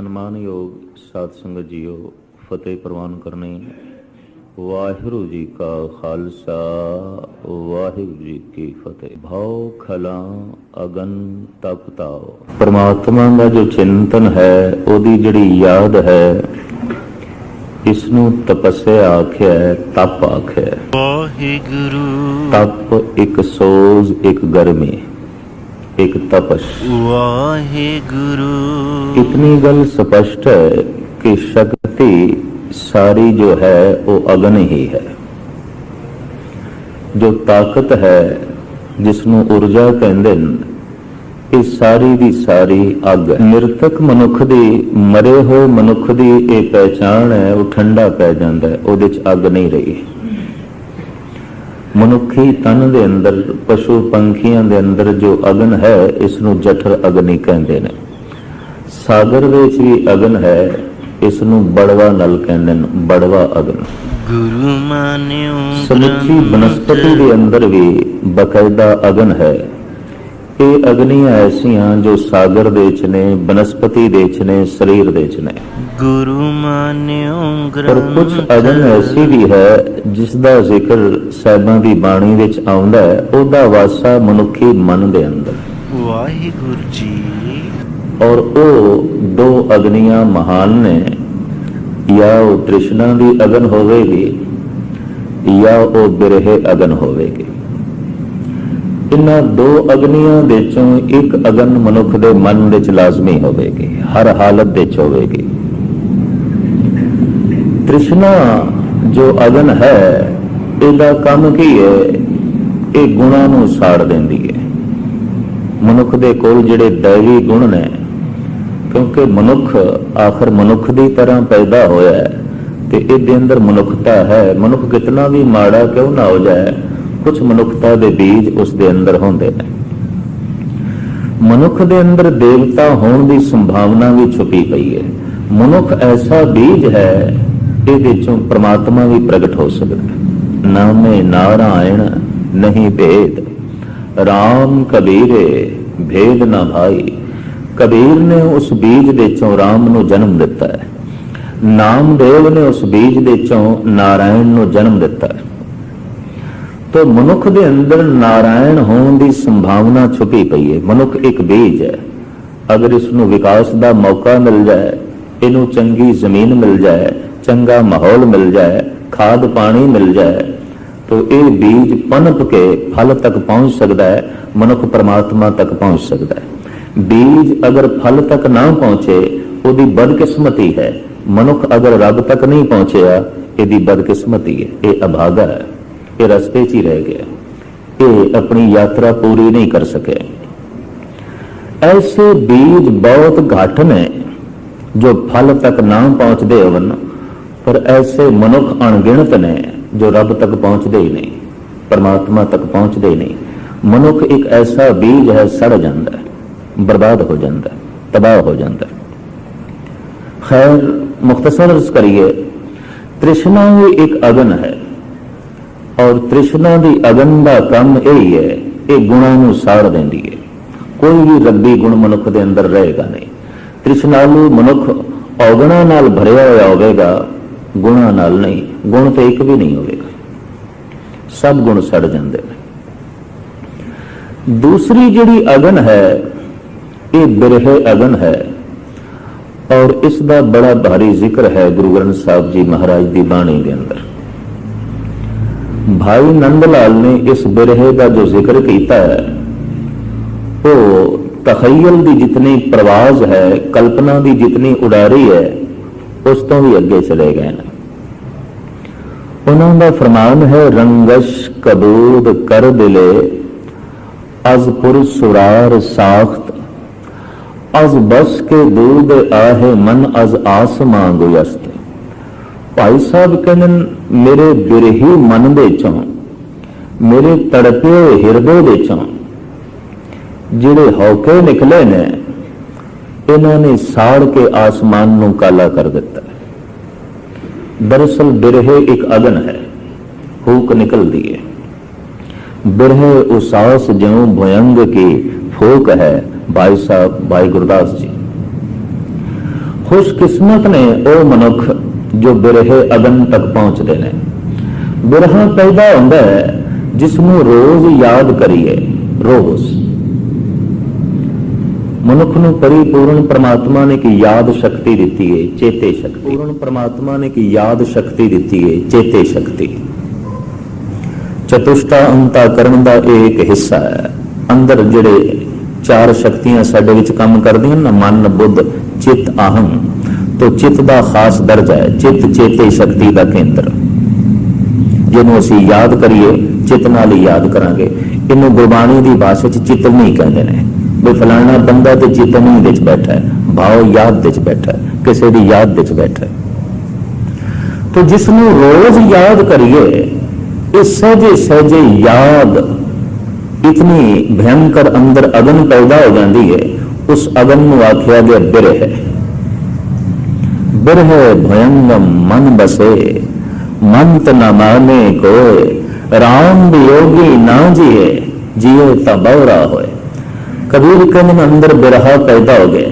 ਸਨਮਾਨਯੋਗ ਸਾਧ ਸੰਗਤ ਜੀਓ ਫਤਿਹ ਪ੍ਰਵਾਨ ਕਰਨੀ ਵਾਹਿਗੁਰੂ ਜੀ ਕਾ ਖਾਲਸਾ ਵਾਹਿਗੁਰੂ ਜੀ ਕੀ ਫਤਿਹ। ਭਾਉ ਖਲਾ ਅਗਨ ਤਪਤਾਓ ਪਰਮਾਤਮਾ ਦਾ ਜੋ ਚਿੰਤਨ ਹੈ ਉਹਦੀ ਜਿਹੜੀ ਯਾਦ ਹੈ ਇਸ ਨੂੰ ਤਪੱਸਿਆ ਆਖਿਆ ਹੈ, ਤਪ ਆਖਿਆ। ਹੈ। ਵਾਹਿਗੁਰੂ। ਤਪ ਇੱਕ ਸੋਜ਼ ਇੱਕ ਗਰਮੀ। ਇੱਕ ਤਪਸ਼ ਵਾਹਿਗੁਰੂ इतनी गल स्पष्ट है कि शक्ति सारी जो है वो अग्न ही है ਜੋ ਤਾਕਤ ਹੈ ਜਿਸ ਨੂੰ ਊਰਜਾ ਕਹਿੰਦੇ ਨੇ ਇਹ ਸਾਰੀ ਦੀ ਸਾਰੀ ਅੱਗ ਹੈ। ਨਿਰਤਕ ਮਨੁੱਖ ਦੀ ਮਰੇ ਹੋਏ ਮਨੁੱਖ ਦੀ ਇਹ ਪਹਿਚਾਣ ਹੈ ਉਹ ਠੰਡਾ ਪੈ ਜਾਂਦਾ ਹੈ ਉਹਦੇ ਚ ਅੱਗ ਨਹੀਂ ਰਹੀ ਮਨੁੱਖੀ ਤਨ ਦੇ ਅੰਦਰ ਪਸ਼ੂ ਪੰਖੀਆਂ ਦੇ ਅੰਦਰ ਜੋ ਅਗਨ ਹੈ ਇਸ ਨੂੰ ਜਠਰ ਅਗਨੀ ਕਹਿੰਦੇ ਨੇ। ਸਾਗਰ ਵਿੱਚ ਵੀ ਅਗਨ ਹੈ ਇਸ ਨੂੰ ਬੜਵਾ ਨਲ ਕਹਿੰਦੇ ਨੇ ਬੜਵਾ ਅਗਨ। ਗੁਰੂ ਮਾਨਿਓ ਸਮੁੱਚੀ ਬਨਸਪਤੀ ਦੇ ਅੰਦਰ ਵੀ ਬਕਾਇਦਾ ਅਗਨ ਹੈ। ਇਹ ਅਗਨੀਆਂ ਐਸੀਆਂ ਜੋ ਸਾਗਰ ਦੇ ਵਿੱਚ ਨੇ ਬਨਸਪਤੀ ਦੇ ਵਿੱਚ ਨੇ ਸਰੀਰ ਦੇ ਵਿੱਚ ਨੇ। ਗੁਰੂ ਮਾਨਿਓ ਪਰ ਕੁਝ ਅਗਨ ਐਸੀ ਵੀ ਹੈ ਜਿਸ ਦਾ ਜ਼ਿਕਰ ਸਾਹਿਬਾਂ ਦੀ ਬਾਣੀ ਵਿੱਚ ਆਉਂਦਾ ਹੈ ਉਹਦਾ ਵਾਸਾ ਮਨੁੱਖੀ ਮਨ ਦੇ ਅੰਦਰ। ਵਾਹਿਗੁਰੂ ਜੀ। ਔਰ ਉਹ ਦੋ ਅਗਨੀਆਂ ਮਹਾਨ ਨੇ ਜਾਂ ਉਹ ਤ੍ਰਿਸ਼ਨਾ ਦੀ ਅਗਨ ਹੋਵੇਗੀ ਜਾਂ ਉਹ ਬਿਰਹੇ ਅਗਨ ਹੋਵੇਗੀ। ਇਨ੍ਹਾਂ ਦੋ ਅਗਨੀਆਂ ਦੇ ਚੋਂ ਇੱਕ ਅਗਨ ਮਨੁੱਖ ਦੇ ਮਨ ਵਿੱਚ ਲਾਜ਼ਮੀ ਹੋਵੇਗੀ ਹਰ ਹਾਲਤ ਦੇ ਚ ਹੋਵੇਗੀ। ਤ੍ਰਿਸ਼ਨਾ ਜੋ ਅਗਨ ਹੈ, ਇਹਦਾ ਕੰਮ ਕੀ ਹੈ? ਇਹ ਗੁਣਾਂ ਨੂੰ ਸਾੜ ਦਿੰਦੀ ਹੈ। ਮਨੁੱਖ ਦੇ ਕੋਲ ਜਿਹੜੇ ਦੈਵੀ ਗੁਣ ਨੇ, ਕਿਉਂਕਿ ਮਨੁੱਖ ਆਖਰ ਮਨੁੱਖ ਦੀ ਤਰ੍ਹਾਂ ਪੈਦਾ ਹੋਇਆ ਹੈ ਤੇ ਇਹਦੇ ਅੰਦਰ ਮਨੁੱਖਤਾ ਹੈ। ਮਨੁੱਖ ਕਿਤਨਾ ਵੀ ਮਾੜਾ ਕਿਉਂ ਨਾ ਹੋ ਜਾਏ ਕੁਝ ਮਨੁੱਖਤਾ ਦੇ ਬੀਜ ਉਸ ਦੇ ਅੰਦਰ ਹੁੰਦੇ ਨੇ। ਮਨੁੱਖ ਦੇ ਅੰਦਰ ਦੇਵਤਾ ਹੋਣ ਦੀ ਸੰਭਾਵਨਾ ਵੀ ਛੁਪੀ ਪਈ ਹੈ। ਮਨੁੱਖ ਐਸਾ ਬੀਜ ਹੈ ਇਹਦੇ ਚੋਂ ਪ੍ਰਮਾਤਮਾ ਵੀ ਪ੍ਰਗਟ ਹੋ ਸਕਦਾ ਨਾਮੇ ਨਾਰਾਇਣ ਨਹੀਂ ਭੇਦ। RAM ਕਬੀਰੇ ਭੇਦ ਨਾ ਭਾਈ। ਕਬੀਰ ਨੇ ਉਸ ਬੀਜ ਦੇ ਚੋਂ RAM ਨੂੰ ਜਨਮ ਦਿੱਤਾ ਹੈ। ਨਾਮਦੇਵ ਨੇ ਉਸ ਬੀਜ ਦੇ ਚੋਂ ਨਾਰਾਇਣ ਨੂੰ ਜਨਮ ਦਿੱਤਾ ਹੈ। ਤੋ ਮਨੁੱਖ ਦੇ ਅੰਦਰ ਨਾਰਾਇਣ ਹੋਣ ਦੀ ਸੰਭਾਵਨਾ ਛੁਪੀ ਪਈ ਹੈ। ਮਨੁੱਖ ਇੱਕ ਬੀਜ ਹੈ। ਅਗਰ ਇਸ ਨੂੰ ਵਿਕਾਸ ਦਾ ਮੌਕਾ ਮਿਲ ਜਾਏ, ਇਹਨੂੰ ਚੰਗੀ ਜ਼ਮੀਨ ਮਿਲ ਜਾਏ ਚੰਗਾ ਮਾਹੌਲ ਮਿਲ ਜਾਏ, ਖਾਦ ਪਾਣੀ ਮਿਲ ਜਾਏ, ਤੋ ਇਹ ਬੀਜ ਪਨਪ ਕੇ ਫਲ ਤੱਕ ਪਹੁੰਚ ਸਕਦਾ ਹੈ, ਮਨੁੱਖ ਪਰਮਾਤਮਾ ਤੱਕ ਪਹੁੰਚ ਸਕਦਾ ਹੈ। ਬੀਜ ਅਗਰ ਫਲ ਤੱਕ ਨਾ ਪਹੁੰਚੇ, ਉਹਦੀ ਬਦਕਿਸਮਤੀ ਹੈ। ਮਨੁੱਖ ਅਗਰ ਰੱਬ ਤੱਕ ਨਹੀਂ ਪਹੁੰਚਿਆ, ਇਹਦੀ ਬਦਕਿਸਮਤੀ ਹੈ। ਇਹ ਅਭਾਗਾ ਹੈ। ਇਹ ਰਸਤੇ 'ਚ ਹੀ ਰਹਿ ਗਿਆ। ਇਹ ਆਪਣੀ ਯਾਤਰਾ ਪੂਰੀ ਨਹੀਂ ਕਰ ਸਕਿਆ। ਐਸੇ ਬੀਜ ਬਹੁਤ ਘੱਟ ਨੇ ਜੋ ਫਲ ਤੱਕ ਨਾ ਪਹੁੰਚਦੇ ਹੋਣ ਪਰ ਐਸੇ ਮਨੁੱਖ ਅਣਗਿਣਤ ਨੇ ਜੋ ਰੱਬ ਤੱਕ ਪਹੁੰਚਦੇ ਹੀ ਨਹੀਂ, ਪਰਮਾਤਮਾ ਤੱਕ ਪਹੁੰਚਦੇ ਹੀ ਨਹੀਂ। ਮਨੁੱਖ ਇੱਕ ਐਸਾ ਬੀਜ ਹੈ, ਸੜ ਜਾਂਦਾ ਹੈ, ਬਰਬਾਦ ਹੋ ਜਾਂਦਾ ਹੈ, ਤਬਾਹ ਹੋ ਜਾਂਦਾ ਹੈ। ਖੈਰ, ਮੁਖਤਸਰ ਅਰਜ਼ ਕਰੀਏ, ਤ੍ਰਿਸ਼ਨਾ ਵੀ ਇੱਕ ਅਗਨ ਹੈ ਔਰ ਤ੍ਰਿਸ਼ਨਾ ਦੀ ਅਗਨ ਦਾ ਕੰਮ ਇਹ ਹੀ ਹੈ ਇਹ ਗੁਣਾਂ ਨੂੰ ਸਾੜ ਦਿੰਦੀ ਹੈ। ਕੋਈ ਵੀ ਰੱਬੀ ਗੁਣ ਮਨੁੱਖ ਦੇ ਅੰਦਰ ਰਹੇਗਾ ਨਹੀਂ। ਤ੍ਰਿਸ਼ਨਾਲੂ ਮਨੁੱਖ ਔਗਣਾ ਨਾਲ ਭਰਿਆ ਹੋਇਆ ਹੋਵੇਗਾ ਗੁਣਾਂ ਨਾਲ ਨਹੀਂ, ਗੁਣ ਤੇ ਇੱਕ ਵੀ ਨਹੀਂ ਹੋਵੇਗਾ। ਸਭ ਗੁਣ ਸੜ ਜਾਂਦੇ ਨੇ। ਦੂਸਰੀ ਜਿਹੜੀ ਅਗਨ ਹੈ, ਇਹ ਬਿਰਹੇ ਅਗਨ ਹੈ ਔਰ ਇਸ ਦਾ ਬੜਾ ਭਾਰੀ ਜ਼ਿਕਰ ਹੈ ਗੁਰੂ ਗ੍ਰੰਥ ਸਾਹਿਬ ਜੀ ਮਹਾਰਾਜ ਦੀ ਬਾਣੀ ਦੇ ਅੰਦਰ। ਭਾਈ ਨੰਦ ਲਾਲ ਨੇ ਇਸ ਬਿਰਹੇ ਦਾ ਜੋ ਜ਼ਿਕਰ ਕੀਤਾ ਹੈ, ਉਹ ਤਖਯਲ ਦੀ ਜਿਤਨੀ ਪ੍ਰਵਾਜ਼ ਹੈ, ਕਲਪਨਾ ਦੀ ਜਿਤਨੀ ਉਡਾਰੀ ਹੈ ਉਸ ਤੋਂ ਵੀ ਅੱਗੇ ਚਲੇ ਗਏ ਨੇ। ਉਹਨਾਂ ਦਾ ਫਰਮਾਨ ਹੈ, ਰੰਗਸ਼ ਕਬੂਦ ਕਰ ਦਿਲੇ, ਅਜ਼ ਪੁਰ ਸੁਰਾਰ ਸਾਖਤ, ਅਜ਼ ਬਸ ਕੇ ਦੂਦ ਆਹੇ ਮਨ, ਅਜ਼ ਆਸਮਾਂ ਗੁਯਸਤ ਭਾਈ ਸਾਹਿਬ ਕਹਿੰਦੇ ਮੇਰੇ ਬਿਰਹੀ ਮਨ ਦੇ ਚੋਂ, ਮੇਰੇ ਤੜਪੇ ਹਿਰਦੇ ਦੇ ਚੋਂ, ਜਿਹੜੇ ਹੌਕੇ ਨਿਕਲੇ ਨੇ ਇਹਨਾਂ ਨੇ ਸਾੜ ਕੇ ਆਸਮਾਨ ਨੂੰ ਕਾਲਾ ਕਰ ਦਿੱਤਾ ਦਰਅਸਲ ਬਿਰਹੇ ਇੱਕ ਅਗਨ ਹੈ ਹੂਕ ਨਿਕਲਦੀ ਹੈ ਬਿਰਹੇ ਉਸਾਸ ਜਿਉ ਭਯੰਗ ਕੀ ਫੂਕ ਹੈ ਭਾਈ ਸਾਹਿਬ ਭਾਈ ਗੁਰਦਾਸ ਜੀ ਖੁਸ਼ਕਿਸਮਤ ਨੇ ਉਹ ਮਨੁੱਖ ਜੋ ਬਿਰਹੇ ਅਗਨ ਤੱਕ ਪਹੁੰਚਦੇ ਨੇ ਬਿਰਹਾ ਪੈਦਾ ਹੁੰਦਾ ਹੈ ਜਿਸ ਨੂੰ ਰੋਜ਼ ਯਾਦ ਕਰੀਏ ਰੋਜ਼ ਮਨੁੱਖ ਨੂੰ ਪਰਿਪੂਰਨ ਪ੍ਰਮਾਤਮਾ ਨੇ ਕੀ ਯਾਦ ਸ਼ਕਤੀ ਦਿੱਤੀ ਹੈ ਚੇਤੇ ਸ਼ਕਤੀ। ਪੂਰਨ ਪ੍ਰਮਾਤਮਾ ਨੇ ਕੀ ਯਾਦ ਸ਼ਕਤੀ ਦਿੱਤੀ ਹੈ ਚੇਤੇ ਸ਼ਕਤੀ। ਚਤੁਸ਼ਟਾ ਅੰਤਾ ਦਾ ਇਹ ਇੱਕ ਹਿੱਸਾ ਹੈ। ਅੰਦਰ ਜਿਹੜੇ ਚਾਰ ਸ਼ਕਤੀਆਂ ਸਾਡੇ ਵਿੱਚ ਕੰਮ ਕਰਦੀਆਂ ਨਾ ਮਨ, ਬੁੱਧ, ਚਿਤ, ਅਹੰ, ਤੋਂ ਚਿੱਤ ਦਾ ਖਾਸ ਦਰਜਾ ਹੈ, ਚਿੱਤ ਚੇਤੇ ਸ਼ਕਤੀ ਦਾ ਕੇਂਦਰ। ਜਿਹਨੂੰ ਅਸੀਂ ਯਾਦ ਕਰੀਏ, ਚਿੱਤ ਨਾਲ ਹੀ ਯਾਦ ਕਰਾਂਗੇ। ਇਹਨੂੰ ਗੁਰਬਾਣੀ ਦੀ ਭਾਸ਼ਾ ਚ ਚਿਤਵਨੀ ਕਹਿੰਦੇ ਨੇ। ਵੀ ਫਲਾਣਾ ਬੰਦਾ ਤੇ ਚੇਤਨੀ ਵਿੱਚ ਬੈਠਾ ਹੈ ਭਾਵ ਯਾਦ ਵਿੱਚ ਬੈਠਾ ਹੈ, ਕਿਸੇ ਦੀ ਯਾਦ ਵਿੱਚ ਬੈਠਾ ਹੈ। ਤੋ ਜਿਸ ਨੂੰ ਰੋਜ਼ ਯਾਦ ਕਰੀਏ ਇਸ ਸਹਜੇ ਸਹਜੇ ਯਾਦ ਇਤਨੀ ਭਿਆਨਕਰ ਅੰਦਰ ਅਗਨ ਪੈਦਾ ਹੋ ਜਾਂਦੀ ਹੈ, ਉਸ ਅਗਨ ਨੂੰ ਆਖਿਆ ਗਿਆ ਬਿਰਹ। ਹੈ ਬਿਰਹ ਭਯੰਗਮ ਮਨ ਬਸੇ, ਮੰਤ ਨਾ ਮਾਨੇ ਕੋਏ, ਰਾਮ ਵਿਯੋਗੀ ਨਾ ਜੀਏ, ਜਿਉ ਤਬਵਰਾ ਹੋਏ। ਕਬੀਰ ਕਹਿੰਦੇ ਅੰਦਰ ਬਿਰਹਾ ਪੈਦਾ ਹੋ ਗਿਆ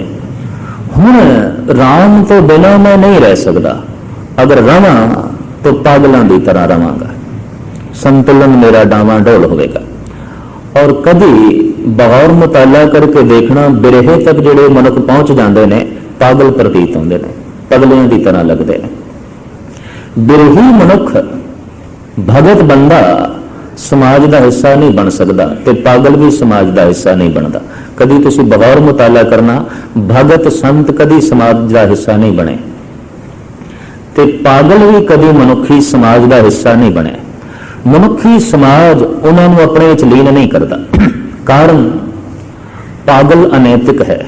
ਹੁਣ ਰਾਮ ਤੋਂ ਬਿਨਾ ਮੈਂ ਨਹੀਂ ਰਹਿ ਸਕਦਾ। ਅਗਰ ਰਵਾਂ ਤਾਂ ਪਾਗਲਾਂ ਦੀ ਤਰ੍ਹਾਂ ਰਵਾਂਗਾ। ਸੰਤੁਲਨ ਮੇਰਾ ਡਾਵਾਂ ਢੋਲ ਹੋਵੇਗਾ। ਔਰ ਕਦੀ ਬਗੌਰ ਮੁਤਾਲਾ ਕਰਕੇ ਦੇਖਣਾ ਬਿਰਹੇ ਤੱਕ ਜਿਹੜੇ ਮਨੁੱਖ ਪਹੁੰਚ ਜਾਂਦੇ ਨੇ, ਪਾਗਲ ਪ੍ਰਤੀਤ ਹੁੰਦੇ ਨੇ, ਪਗਲਿਆਂ ਦੀ ਤਰ੍ਹਾਂ ਲੱਗਦੇ ਨੇ। ਬਿਰਹੀ ਮਨੁੱਖ ਭਗਤ ਬੰਦਾ ਸਮਾਜ ਦਾ ਹਿੱਸਾ ਨਹੀਂ ਬਣ ਸਕਦਾ ਤੇ ਪਾਗਲ ਵੀ ਸਮਾਜ ਦਾ ਹਿੱਸਾ ਨਹੀਂ ਬਣਦਾ। ਕਦੀ ਤੁਸੀਂ ਬਗੌਰ ਮੁਤਾਲਾ ਕਰਨਾ, ਭਗਤ ਸੰਤ ਕਦੀ ਸਮਾਜ ਦਾ ਹਿੱਸਾ ਨਹੀਂ ਬਣੇ। ਤੇ ਪਾਗਲ ਵੀ ਕਦੀ ਮਨੁੱਖੀ ਸਮਾਜ ਦਾ ਹਿੱਸਾ ਨਹੀਂ ਬਣੇ। ਮਨੁੱਖੀ ਸਮਾਜ ਉਹਨਾਂ ਨੂੰ ਆਪਣੇ ਵਿੱਚ ਲੀਨ ਨਹੀਂ ਕਰਦਾ। ਕਾਰਨ ਪਾਗਲ ਅਨੈਤਿਕ ਹੈ।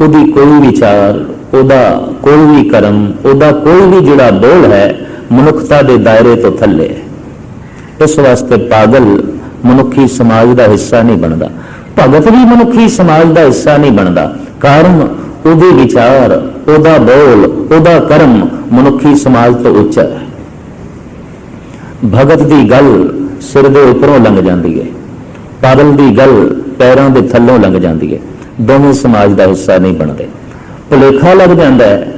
ਉਹਦੀ ਕੋਈ ਵਿਚਾਰ, ਉਹਦਾ ਕੋਈ ਵੀ ਕਰਮ, ਉਹਦਾ ਕੋਈ ਵੀ ਜਿਹੜਾ ਬੋਲ ਹੈ, ਮਨੁੱਖਤਾ ਦੇ ਦਾਇਰੇ ਤੋਂ ਥੱਲੇ ਹੈ। ਇਸ ਵਾਸਤੇ ਪਾਗਲ ਮਨੁੱਖੀ ਸਮਾਜ ਦਾ ਹਿੱਸਾ ਨਹੀਂ ਬਣਦਾ। ਭਗਤ ਵੀ ਮਨੁੱਖੀ ਸਮਾਜ ਦਾ ਹਿੱਸਾ ਨਹੀਂ ਬਣਦਾ। ਕਾਰਨ ਉਹਦੇ ਵਿਚਾਰ, ਉਹਦਾ ਬੋਲ, ਉਹਦਾ ਕਰਮ ਮਨੁੱਖੀ ਸਮਾਜ ਤੋਂ ਉੱਚਾ ਹੈ। ਭਗਤ ਦੀ ਗੱਲ ਸਿਰ ਦੇ ਉੱਪਰੋਂ ਲੰਘ ਜਾਂਦੀ ਹੈ। ਪਾਗਲ ਦੀ ਗੱਲ ਪੈਰਾਂ ਦੇ ਥੱਲੋਂ ਲੰਘ ਜਾਂਦੀ ਹੈ। ਦੋਵੇਂ ਸਮਾਜ ਦਾ ਹਿੱਸਾ ਨਹੀਂ ਬਣਦੇ। ਭੁਲੇਖਾ ਲੱਗ ਜਾਂਦਾ ਹੈ।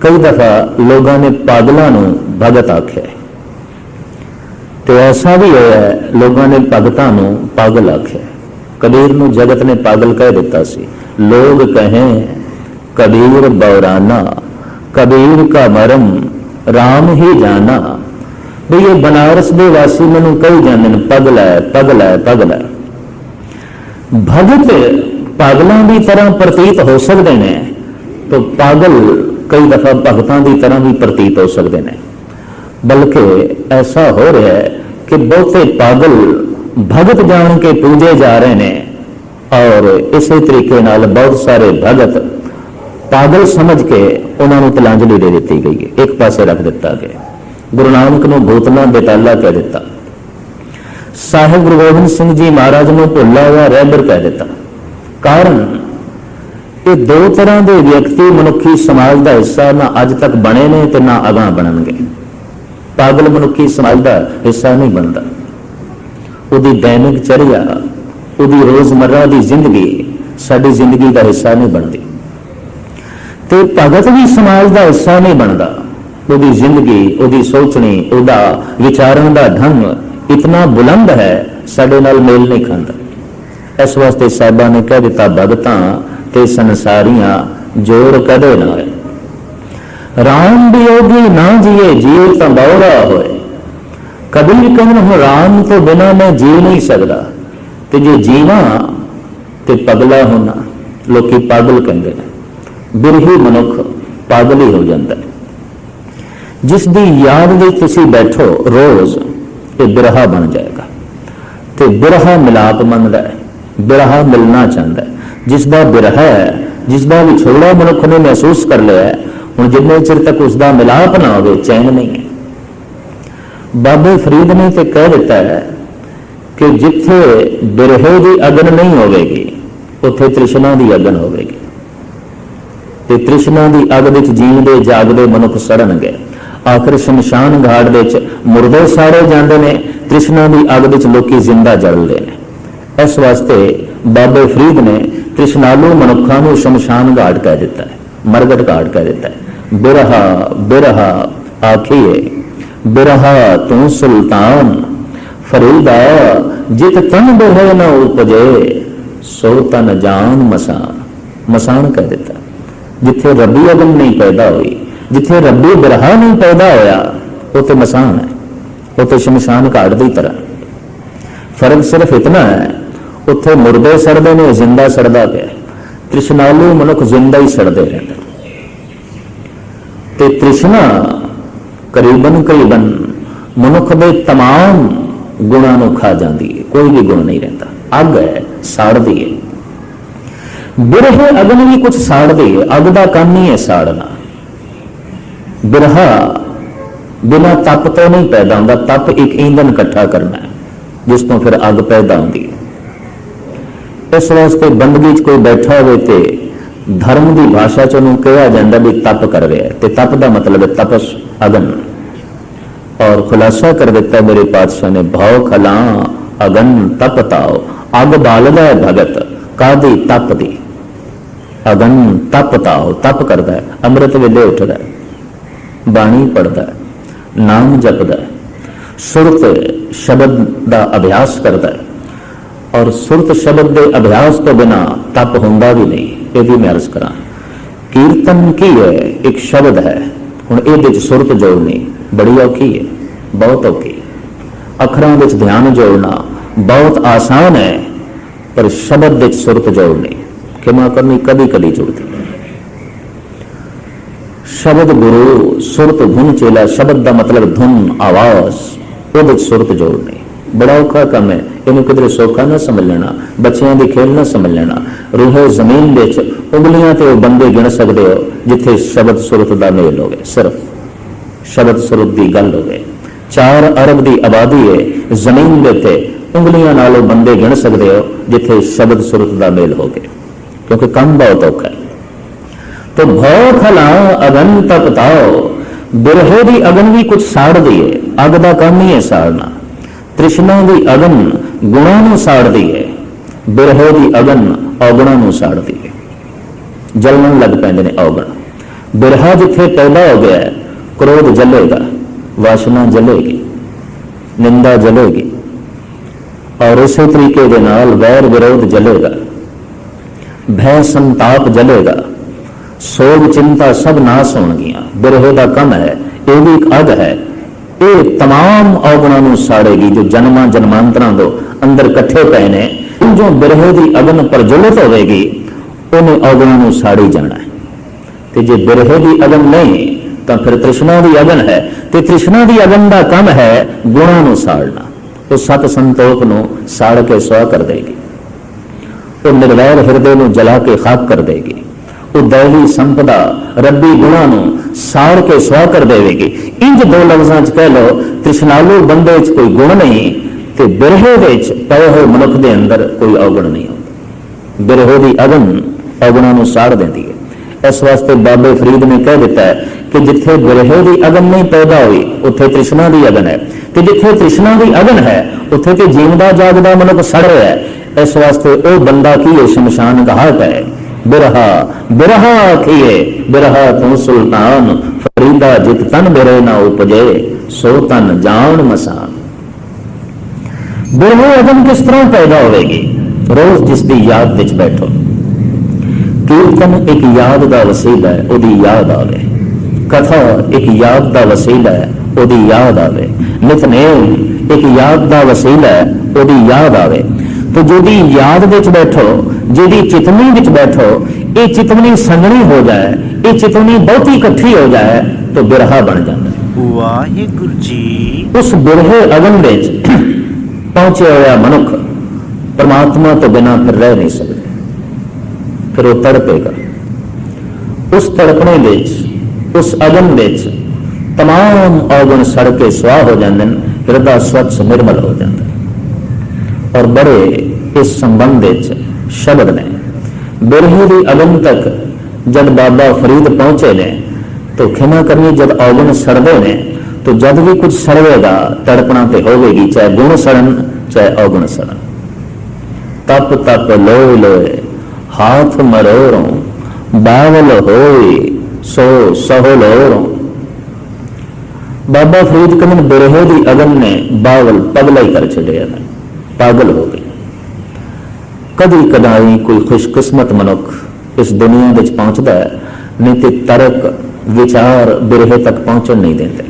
ਕਈ ਦਫਾ ਲੋਕਾਂ ਨੇ ਪਾਗਲਾਂ ਨੂੰ ਭਗਤ ਆਖਿਆ ਹੈ। ਤੇ ਐਸਾ ਵੀ ਹੋਇਆ ਲੋਕਾਂ ਨੇ ਭਗਤਾਂ ਨੂੰ ਪਾਗਲ ਆਖਿਆ। ਕਬੀਰ ਨੂੰ ਜਗਤ ਨੇ ਪਾਗਲ ਕਹਿ ਦਿੱਤਾ ਸੀ। ਲੋਗ ਕਹੇ, ਕਬੀਰ ਬੌਰਾਨਾ, ਕਬੀਰ ਕਾ ਮਰਮ RAM ਹੀ ਜਾਣਾ ਵੀ ਇਹ ਬਨਾਰਸ ਦੇ ਵਾਸੀ ਮੈਨੂੰ ਕਹੀ ਜਾਂਦੇ ਨੇ, ਪਗਲ ਹੈ ਪਗਲ ਹੈ ਪਗਲ ਹੈ। ਭਗਤ ਪਾਗਲਾਂ ਦੀ ਤਰ੍ਹਾਂ ਪ੍ਰਤੀਤ ਹੋ ਸਕਦੇ ਨੇ, ਤਾਂ ਪਾਗਲ ਕਈ ਦਫਾ ਭਗਤਾਂ ਦੀ ਤਰ੍ਹਾਂ ਵੀ ਪ੍ਰਤੀਤ ਹੋ ਸਕਦੇ ਨੇ। ਬਲਕਿ ਐਸਾ ਹੋ ਰਿਹਾ ਹੈ ਕਿ ਬਹੁਤੇ ਪਾਗਲ ਭਗਤ ਜਾਣ ਕੇ ਪੂਜੇ ਜਾ ਰਹੇ ਨੇ ਔਰ ਇਸੇ ਤਰੀਕੇ ਨਾਲ ਬਹੁਤ ਸਾਰੇ ਭਗਤ ਪਾਗਲ ਸਮਝ ਕੇ ਉਹਨਾਂ ਨੂੰ ਤਲਾਂਜਲੀ ਦੇ ਦਿੱਤੀ ਗਈ ਹੈ। ਇੱਕ ਪਾਸੇ ਰੱਖ ਦਿੱਤਾ ਗਿਆ ਗੁਰੂ ਨਾਨਕ ਨੂੰ ਭੂਤਨਾ ਬੇਤਾਲਾ ਕਹਿ ਦਿੱਤਾ। ਸਾਹਿਬ ਗੁਰੂ ਗੋਬਿੰਦ ਸਿੰਘ ਜੀ ਮਹਾਰਾਜ ਨੂੰ ਭੁੱਲਾ ਹੋਇਆ ਰਹਿਬਰ ਕਹਿ ਦਿੱਤਾ। ਕਾਰਨ, ਇਹ ਦੋ ਤਰ੍ਹਾਂ ਦੇ ਵਿਅਕਤੀ ਮਨੁੱਖੀ ਸਮਾਜ ਦਾ ਹਿੱਸਾ ਨਾ ਅੱਜ ਤੱਕ ਬਣੇ ਨੇ ਤੇ ਨਾ ਅਗਾਹ ਬਣਨਗੇ। ਪਾਗਲ ਮਨੁੱਖੀ ਸਮਾਜ ਦਾ ਹਿੱਸਾ ਨਹੀਂ ਬਣਦਾ। ਉਹਦੀ ਦੈਨਿਕ ਚਰਿਆ, ਉਹਦੀ ਰੋਜ਼ਮਰਰਾ ਦੀ ਜ਼ਿੰਦਗੀ ਸਾਡੀ ਜ਼ਿੰਦਗੀ ਦਾ ਹਿੱਸਾ ਨਹੀਂ ਬਣਦੀ। ਤੇ ਭਗਤ ਵੀ ਸਮਾਜ ਦਾ ਹਿੱਸਾ ਨਹੀਂ ਬਣਦਾ। ਉਹਦੀ ਜ਼ਿੰਦਗੀ, ਉਹਦੀ ਸੋਚਣੀ, ਉਹਦਾ ਵਿਚਾਰਨ ਦਾ ਢੰਗ ਇਤਨਾ ਬੁਲੰਦ ਹੈ, ਸਾਡੇ ਨਾਲ ਮੇਲ ਨਹੀਂ ਖਾਂਦਾ। ਇਸ ਵਾਸਤੇ ਸਾਹਿਬਾਂ ਨੇ ਕਹਿ ਦਿੱਤਾ, ਭਗਤਾਂ ਤੇ ਸੰਸਾਰੀਆਂ ਜੋਰ ਕਦੇ ਨਾ ਹੋਏ ਰਾਮ ਵਿਯੋਗੀ ਨਾ ਜੀਏ, ਜੀਵ ਤਾਂ ਬੌਰਾ ਹੋਏ। ਕਬੀਰ ਕਹਿੰਦਾ ਹੁਣ ਰਾਮ ਤੋਂ ਬਿਨਾ ਮੈਂ ਜੀ ਨਹੀਂ ਸਕਦਾ। ਤੇ ਜੇ ਜੀਵਾਂ, ਤੇ ਪਗਲਾ ਹੋਣਾ, ਲੋਕੀ ਪਾਗਲ ਕਹਿੰਦੇ ਨੇ। ਬਿਰਹੀ ਮਨੁੱਖ ਪਾਗਲ ਹੀ ਹੋ ਜਾਂਦਾ ਹੈ। ਜਿਸ ਦੀ ਯਾਦ ਵਿੱਚ ਤੁਸੀਂ ਬੈਠੋ ਰੋਜ਼, ਇਹ ਬਿਰਹਾ ਬਣ ਜਾਏਗਾ। ਤੇ ਬਿਰਹਾ ਮਿਲਾਪ ਮੰਨਦਾ ਹੈ, ਬਿਰਹਾ ਮਿਲਣਾ ਚਾਹੁੰਦਾ ਹੈ। ਜਿਸ ਦਾ ਬਿਰਹਾ ਹੈ, ਜਿਸ ਦਾ ਵਿਛੋੜਾ ਮਨੁੱਖ ਨੇ ਮਹਿਸੂਸ ਕਰ ਲਿਆ ਹੈ ਹੁਣ ਜਿੰਨੇ ਚਿਰ ਤੱਕ ਉਸ ਦਾ ਮਿਲਾਪ ਨਾ ਹੋਵੇ, ਚੈਨ ਨਹੀਂ ਹੈ। ਬਾਬੇ ਫਰੀਦ ਨੇ ਤੇ ਕਹਿ ਦਿੱਤਾ ਹੈ ਕਿ ਜਿੱਥੇ ਬਿਰਹੇ ਦੀ ਅਗਨ ਨਹੀਂ ਹੋਵੇਗੀ, ਉੱਥੇ ਤ੍ਰਿਸ਼ਨਾ ਦੀ ਅਗਨ ਹੋਵੇਗੀ। ਤੇ ਤ੍ਰਿਸ਼ਨਾ ਦੀ ਅੱਗ ਵਿੱਚ ਜੀਵਦੇ ਜਾਗਦੇ ਮਨੁੱਖ ਸੜਨਗੇ। ਆਖਰ ਸ਼ਮਸ਼ਾਨ ਘਾਟ ਵਿੱਚ ਮੁਰਦੇ ਸਾੜੇ ਜਾਂਦੇ ਨੇ, ਤ੍ਰਿਸ਼ਨਾ ਦੀ ਅੱਗ ਵਿੱਚ ਲੋਕੀ ਜ਼ਿੰਦਾ ਜਲਦੇ ਨੇ। ਇਸ ਵਾਸਤੇ ਬਾਬੇ ਫਰੀਦ ਨੇ ਤ੍ਰਿਸ਼ਨਾਲੂ ਮਨੁੱਖਾਂ ਨੂੰ ਸ਼ਮਸ਼ਾਨ ਘਾਟ ਕਹਿ ਦਿੱਤਾ ਹੈ। ਮਰਗਟ ਘਾਟ ਕਹਿ ਦਿੱਤਾ। ਹੈ। ਬਿਰਹਾ ਬਿਰਹਾ ਆਖੀਏ ਬਿਰਹਾ ਤੂੰ ਸੁਲਤਾਨ, ਫਰੀਦਾ ਜਿਤ ਤਨ ਬਹਿ ਨ ਉਪਜੇ, ਸੋ ਤਨ ਜਾਨ ਮਸਾਨ। ਮਸਾਨ ਕਹਿ ਦਿੱਤਾ। ਜਿੱਥੇ ਰੱਬੀ ਅਗਮ ਨਹੀਂ ਪੈਦਾ ਹੋਈ, ਜਿੱਥੇ ਰੱਬੀ ਬਿਰਹਾ ਨਹੀਂ ਪੈਦਾ ਹੋਇਆ, ਉੱਥੇ ਮਸਾਨ ਹੈ। ਉੱਥੇ ਸ਼ਮਸ਼ਾਨ ਘਾਟ ਦੀ ਤਰ੍ਹਾਂ। ਫ਼ਰਕ ਸਿਰਫ ਇਤਨਾ ਹੈ, ਉੱਥੇ ਮੁਰਦੇ ਸੜਦੇ ਨੇ, ਜ਼ਿੰਦਾ ਸੜਦਾ ਪਿਆ। ਤ੍ਰਿਸ਼ਨਾਲੂ ਮਨੁੱਖ ਜ਼ਿੰਦਾ ਹੀ ਸੜਦੇ ਰਹਿੰਦੇ ਤੇ ਤ੍ਰਿਸ਼ਨਾ ਕਰੀਬਨ ਕਰੀਬਨ ਮਨੁੱਖ ਦੇ तमाम ਗੁਣਾਂ ਨੂੰ ਖਾ ਜਾਂਦੀ ਹੈ ਕੋਈ ਵੀ ਗੁਣ ਨਹੀਂ ਰਹਿੰਦਾ ਅੱਗ ਹੈ ਸਾੜਦੀ ਹੈ ਬਿਰਹ ਅਗਨ ਵੀ ਕੁਝ ਸਾੜਦੀ ਹੈ ਅੱਗ ਦਾ ਕੰਮ ਹੀ ਹੈ ਸਾੜਨਾ ਬਿਰਹਾ ਬਿਨਾ ਤਪ ਤੋਂ ਨਹੀਂ ਪੈਦਾ ਹੁੰਦਾ ਤਪ ਇੱਕ ਈਂਧਨ ਇਕੱਠਾ ਕਰਨਾ ਹੈ ਜਿਸ ਤੋਂ ਫਿਰ ਅੱਗ ਪੈਦਾ ਹੁੰਦੀ ਹੈ ਇਸ ਵਾਸਤੇ ਬੰਦਗੀ 'ਚ ਕੋਈ ਬੈਠਾ ਹੋਵੇ ਤੇ ਧਰਮ ਦੀ ਭਾਸ਼ਾ 'ਚ ਉਹਨੂੰ ਕਿਹਾ ਜਾਂਦਾ ਵੀ ਤਪ ਕਰ ਰਿਹਾ ਤੇ ਤਪ ਦਾ ਮਤਲਬ ਹੈ ਤਪਸ, ਅਗਨ। ਔਰ ਖੁਲਾਸਾ ਕਰ ਦਿੱਤਾ ਮੇਰੇ ਪਾਤਸ਼ਾਹ ਨੇ ਭਾਵ ਖਲਾ ਅਗਨ ਤਪ ਤਾਓ ਬਾਲਦਾ ਹੈ ਭਗਤ, ਕਾਦੀ ਤਪ ਦੀ? ਅਗਨ ਤਪ ਤਾਓ ਤਪ ਕਰਦਾ ਹੈ, ਅੰਮ੍ਰਿਤ ਵੇਲੇ ਉੱਠਦਾ ਹੈ, ਬਾਣੀ ਪੜਦਾ ਹੈ, ਨਾਮ ਜਪਦਾ ਹੈ, ਸੁਰਤ ਸ਼ਬਦ ਦਾ ਅਭਿਆਸ ਕਰਦਾ ਹੈ। ਔਰ ਸੁਰਤ ਸ਼ਬਦ ਦੇ ਅਭਿਆਸ ਤੋਂ ਬਿਨਾ ਤਪ ਹੁੰਦਾ ਵੀ ਨਹੀਂ। ਇਹ ਵੀ ਮੈਂ ਅਰਜ਼ ਕਰਾਂ। ਕੀਰਤਨ ਕੀ ਹੈ? ਇੱਕ ਸ਼ਬਦ ਹੈ। ਹੁਣ ਇਹਦੇ ਵਿੱਚ ਸੁਰਤ ਜੋੜਨੀ ਬੜੀ ਔਖੀ ਹੈ। ਬਹੁਤ ਔਖੀ। ਅੱਖਰਾਂ ਵਿੱਚ ਧਿਆਨ ਜੋੜਨਾ ਬਹੁਤ ਆਸਾਨ ਹੈ, ਪਰ ਸ਼ਬਦ ਵਿੱਚ ਸੁਰਤ ਜੋੜਨੀ ਕਿਮਾ ਕਰਨੀ ਕਦੀ ਕਦੀ ਜੁੜਦੀ ਸ਼ਬਦ ਗੁਰੂ, ਸੁਰਤ ਧੁਨ ਚੇਲਾ, ਸ਼ਬਦ ਦਾ ਮਤਲਬ ਧੁਨ, ਆਵਾਜ਼, ਉਹਦੇ ਵਿੱਚ ਸੁਰਤ ਜੋੜਨੀ। ਬੜਾ ਔਖਾ ਕੰਮ ਹੈ। ਇਹਨੂੰ ਕਿਧਰੇ ਸੌਖਾ ਨਾ ਸਮਝ ਲੈਣਾ, ਬੱਚਿਆਂ ਦੇ ਖੇਲ ਨਾ ਸਮਝ ਲੈਣਾ। ਰੂਹੇ ਜ਼ਮੀਨ ਦੇ ਚ ਉਂਗਲੀਆਂ ਤੇ ਉਹ ਬੰਦੇ ਗਿਣ ਸਕਦੇ ਹੋ, ਜਿੱਥੇ ਸ਼ਬਦ ਸੁਰਤ ਦਾ ਮੇਲ ਹੋਵੇ ਸਿਰਫ ਸ਼ਬਦ ਸੁਰਤ ਦੀ ਗੱਲ ਹੋਵੇ 4 ਅਰਬ ਦੀ ਆਬਾਦੀ ਹੈ, ਜ਼ਮੀਨ ਦੇ ਉੱਤੇ ਉਂਗਲੀਆਂ ਨਾਲ ਉਹ ਬੰਦੇ ਗਿਣ ਸਕਦੇ ਹੋ, ਜਿੱਥੇ ਸ਼ਬਦ ਸੁਰਤ ਦਾ ਮੇਲ ਹੋਵੇ ਕਿਉਂਕਿ ਕੰਮ ਬਹੁਤ ਔਖਾ ਹੈ। ਤੋ ਭਉ ਖਲਾਓ ਅਗਨ ਤਪਤਾਓ ਬਿਰਹੇ ਦੀ ਅਗਨ ਵੀ ਕੁਝ ਸਾੜਦੀ ਹੈ, ਅੱਗ ਦਾ ਕੰਮ ਹੀ ਹੈ ਸਾੜਨਾ। ਤ੍ਰਿਸ਼ਨਾ ਦੀ ਅਗਨ ਗੁਣਾਂ ਨੂੰ ਸਾੜਦੀ ਹੈ ਬਿਰਹੇ ਦੀ ਅਗਨ ਔਗਣਾਂ ਨੂੰ ਸਾੜਦੀ ਹੈ। ਜਲਣ ਲੱਗ ਪੈਂਦੇ ਨੇ ਔਗਣ। ਬਿਰਹਾ ਜਿੱਥੇ ਪੈਦਾ ਹੋ ਗਿਆ ਹੈ, ਕ੍ਰੋਧ ਜਲੇਗਾ ਵਾਸ਼ਨਾ ਜਲੇਗੀ ਨਿੰਦਾ ਜਲੇਗੀ ਔਰ ਉਸੇ ਤਰੀਕੇ ਦੇ ਨਾਲ ਵੈਰ ਵਿਰੋਧ ਜਲੇਗਾ। ਭੈ ਸੰਤਾਪ ਜਲੇਗਾ ਸੋਗ ਚਿੰਤਾ ਸਭ ਨਾਸ ਹੋਣਗੀਆਂ। ਬਿਰਹੇ ਦਾ ਕੰਮ ਹੈ ਇਹ ਵੀ ਇੱਕ ਅਗ ਹੈ। ਇਹ तमाम ਔਗਣਾਂ ਨੂੰ ਸਾੜੇਗੀ ਜੋ ਜਨਮਾਂ ਜਨਮਾਂਤਰਾਂ ਤੋਂ ਅੰਦਰ ਇਕੱਠੇ ਪਏ ਨੇ ਜੋ ਬਿਰਹੇ ਦੀ ਅਗਨ ਪ੍ਰਜਵਲਿਤ ਹੋਵੇਗੀ ਉਹਨੇ ਔਗਣਾਂ ਨੂੰ ਸਾੜੀ ਜਾਣਾ ਹੈ ਤੇ ਜੇ ਬਿਰਹੇ ਦੀ ਅਗਨ ਨਹੀਂ ਤਾਂ ਫਿਰ ਤ੍ਰਿਸ਼ਨਾ ਦੀ ਅਗਨ ਹੈ ਤੇ ਤ੍ਰਿਸ਼ਨਾ ਦੀ ਅਗਨ ਦਾ ਕੰਮ ਹੈ ਗੁਣਾਂ ਨੂੰ ਸਾੜਨਾ ਉਹ ਸਤ ਸੰਤੋਖ ਨੂੰ ਸਾੜ ਕੇ ਸਵਾ ਕਰ ਦੇਗੀ ਉਹ ਨਿਰਵੈਰ ਹਿਰਦੇ ਨੂੰ ਜਲਾ ਕੇ ਖਾਕ ਕਰ ਦੇਗੀ ਉਹ ਦੈਵੀ ਸੰਪਦਾ ਰੱਬੀ ਗੁਣਾਂ ਨੂੰ ਸਾੜ ਕੇ ਸਵਾ ਕਰ ਦੇਵੇਗੀ। ਇੰਜ ਦੋ ਲਫ਼ਜ਼ਾਂ 'ਚ ਕਹਿ ਲਓ, ਤ੍ਰਿਸ਼ਨਾਲੂ ਬੰਦੇ 'ਚ ਕੋਈ ਗੁਣ ਨਹੀਂ ਤੇ ਬਿਰਹੇ ਵਿੱਚ ਪਏ ਹੋਏ ਮਨੁੱਖ ਦੇ ਅੰਦਰ ਕੋਈ ਔਗਣ ਨਹੀਂ ਹੁੰਦਾ ਬਿਰਹੇ ਦੀ ਅਗਨ ਔਗਣਾਂ ਨੂੰ ਸਾੜ ਦਿੰਦੀ ਹੈ। ਇਸ ਵਾਸਤੇ ਬਾਬੇ ਫਰੀਦ ਨੇ ਕਹਿ ਦਿੱਤਾ ਹੈ ਕਿ ਜਿੱਥੇ ਬਿਰਹੇ ਦੀ ਅਗਨ ਨਹੀਂ ਪੈਦਾ ਹੋਈ, ਉੱਥੇ ਤ੍ਰਿਸ਼ਨਾ ਦੀ ਅਗਨ ਹੈ। ਤੇ ਜਿੱਥੇ ਤ੍ਰਿਸ਼ਨਾ ਦੀ ਅਗਨ ਹੈ, ਉੱਥੇ ਤੇ ਜੀਵਦਾ ਜਾਗਦਾ ਮਨੁੱਖ ਸੜ ਰਿਹਾ ਹੈ। ਇਸ ਵਾਸਤੇ ਉਹ ਬੰਦਾ ਕੀ ਹੈ? ਸ਼ਮਸ਼ਾਨ ਘਾਟ ਹੈ। ਬਿਰਹਾ ਬਿਰਹਾ ਕੀਏ ਬਿਰਹਾ ਤੂੰ ਸੁਲਤਾਨ, ਫਰੀਦਾ ਜਿਤ ਤਨ ਬਿਰੇ ਨਾ ਉਪਜੇ, ਸੋ ਤਨ ਜਾਣ ਮਸਾਨ। ਬਿਰਹਾ ਅਗਨ ਕਿਸ ਤਰ੍ਹਾਂ ਪੈਦਾ ਹੋਵੇਗੀ? ਰੋਜ਼ ਜਿਸ ਦੀ ਯਾਦ ਵਿੱਚ ਬੈਠੋ। ਕੀਰਤਨ ਇੱਕ ਯਾਦ ਦਾ ਵਸੀਲਾ ਹੈ, ਉਹਦੀ ਯਾਦ ਆਵੇ। ਕਥਾ ਇੱਕ ਯਾਦ ਦਾ ਵਸੀਲਾ ਹੈ, ਉਹਦੀ ਯਾਦ ਆਵੇ। ਨਿਤਨੇਮ ਇੱਕ ਯਾਦ ਦਾ ਵਸੀਲਾ ਹੈ, ਉਹਦੀ ਯਾਦ ਆਵੇ। ਤੇ ਜਿਹਦੀ ਯਾਦ ਵਿੱਚ ਬੈਠੋ ਜਿਹਦੀ ਚਿਤਵਨੀ ਵਿੱਚ ਬੈਠੋ ਇਹ ਚਿਤਵਨੀ ਸੰਗਣੀ ਹੋ ਜਾਏ ਇਹ ਚਿਤਵਨੀ ਬਹੁਤੀ ਇਕੱਠੀ ਹੋ ਜਾਏ ਤਾਂ ਬਿਰਹਾ ਬਣ ਜਾਂਦਾ ਹੈ। ਵਾਹਿਗੁਰੂ ਜੀ ਉਸ ਬਿਰਹੇ ਅਗਨ ਵਿੱਚ ਪਹੁੰਚਿਆ ਹੋਇਆ ਮਨੁੱਖ ਪਰਮਾਤਮਾ ਤੋਂ ਬਿਨਾਂ ਫਿਰ ਰਹਿ ਨਹੀਂ ਸਕਦਾ ਫਿਰ ਉਹ ਤੜਪੇਗਾ ਉਸ ਤੜਪਣੇ ਵਿੱਚ ਉਸ ਅਗਨ ਵਿੱਚ तमाम ਔਗਣ ਸੜ ਕੇ ਸਵਾਹ ਹੋ ਜਾਂਦੇ ਨੇ ਹਿਰਦਾ ਸਵੱਛ ਨਿਰਮਲ ਹੋ ਜਾਂਦਾ ਹੈ। ਔਰ ਬੜੇ ਇਸ ਸੰਬੰਧ ਵਿੱਚ ਸ਼ਬਦ ਨੇ। ਬਿਰਹੇ ਦੀ ਅਗਨ ਤੱਕ ਜਦ ਬਾਬਾ ਫਰੀਦ ਪਹੁੰਚੇ ਨੇ, ਤਾਂ ਖਿਮਾ ਕਰਨੀ ਜਦ ਔਗਣ ਸੜਦੇ ਨੇ, ਤਾਂ ਜਦ ਵੀ ਕੁਝ ਸੜਵੇਗਾ, ਤੜਪਣਾ ਤੇ ਹੋਵੇਗੀ, ਚਾਹੇ ਗੁਣ ਸੜਨ, ਚਾਹੇ ਔਗਣ ਸੜਨ। ਤਪ ਤਪ ਲੋਏ ਲੋਏ, ਹਾਥ ਮਰੋਰੋਂ ਬਾਵਲ ਹੋਏ, ਸੋ ਸਹੁ ਲੋਰੋਂ ਬਾਬਾ ਫਰੀਦ ਕਹਿੰਦੇ ਬਿਰਹੇ ਦੀ ਅਗਨ ਨੇ ਬਾਵਲ ਪਗਲਾ ਹੀ ਕਰ ਛੱਡਿਆ। ਨਾ ਪਾਗਲ ਹੋ ਗਏ ਕਦੀ ਕਦਾਈ ਕੋਈ ਖੁਸ਼ਕਿਸਮਤ ਮਨੁੱਖ ਇਸ ਦੁਨੀਆ ਵਿੱਚ ਪਹੁੰਚਦਾ ਹੈ, ਨਹੀਂ ਤੇ ਤਰਕ, ਵਿਚਾਰ ਬਿਰਹੇ ਤੱਕ ਪਹੁੰਚਣ ਨਹੀਂ ਦਿੰਦੇ।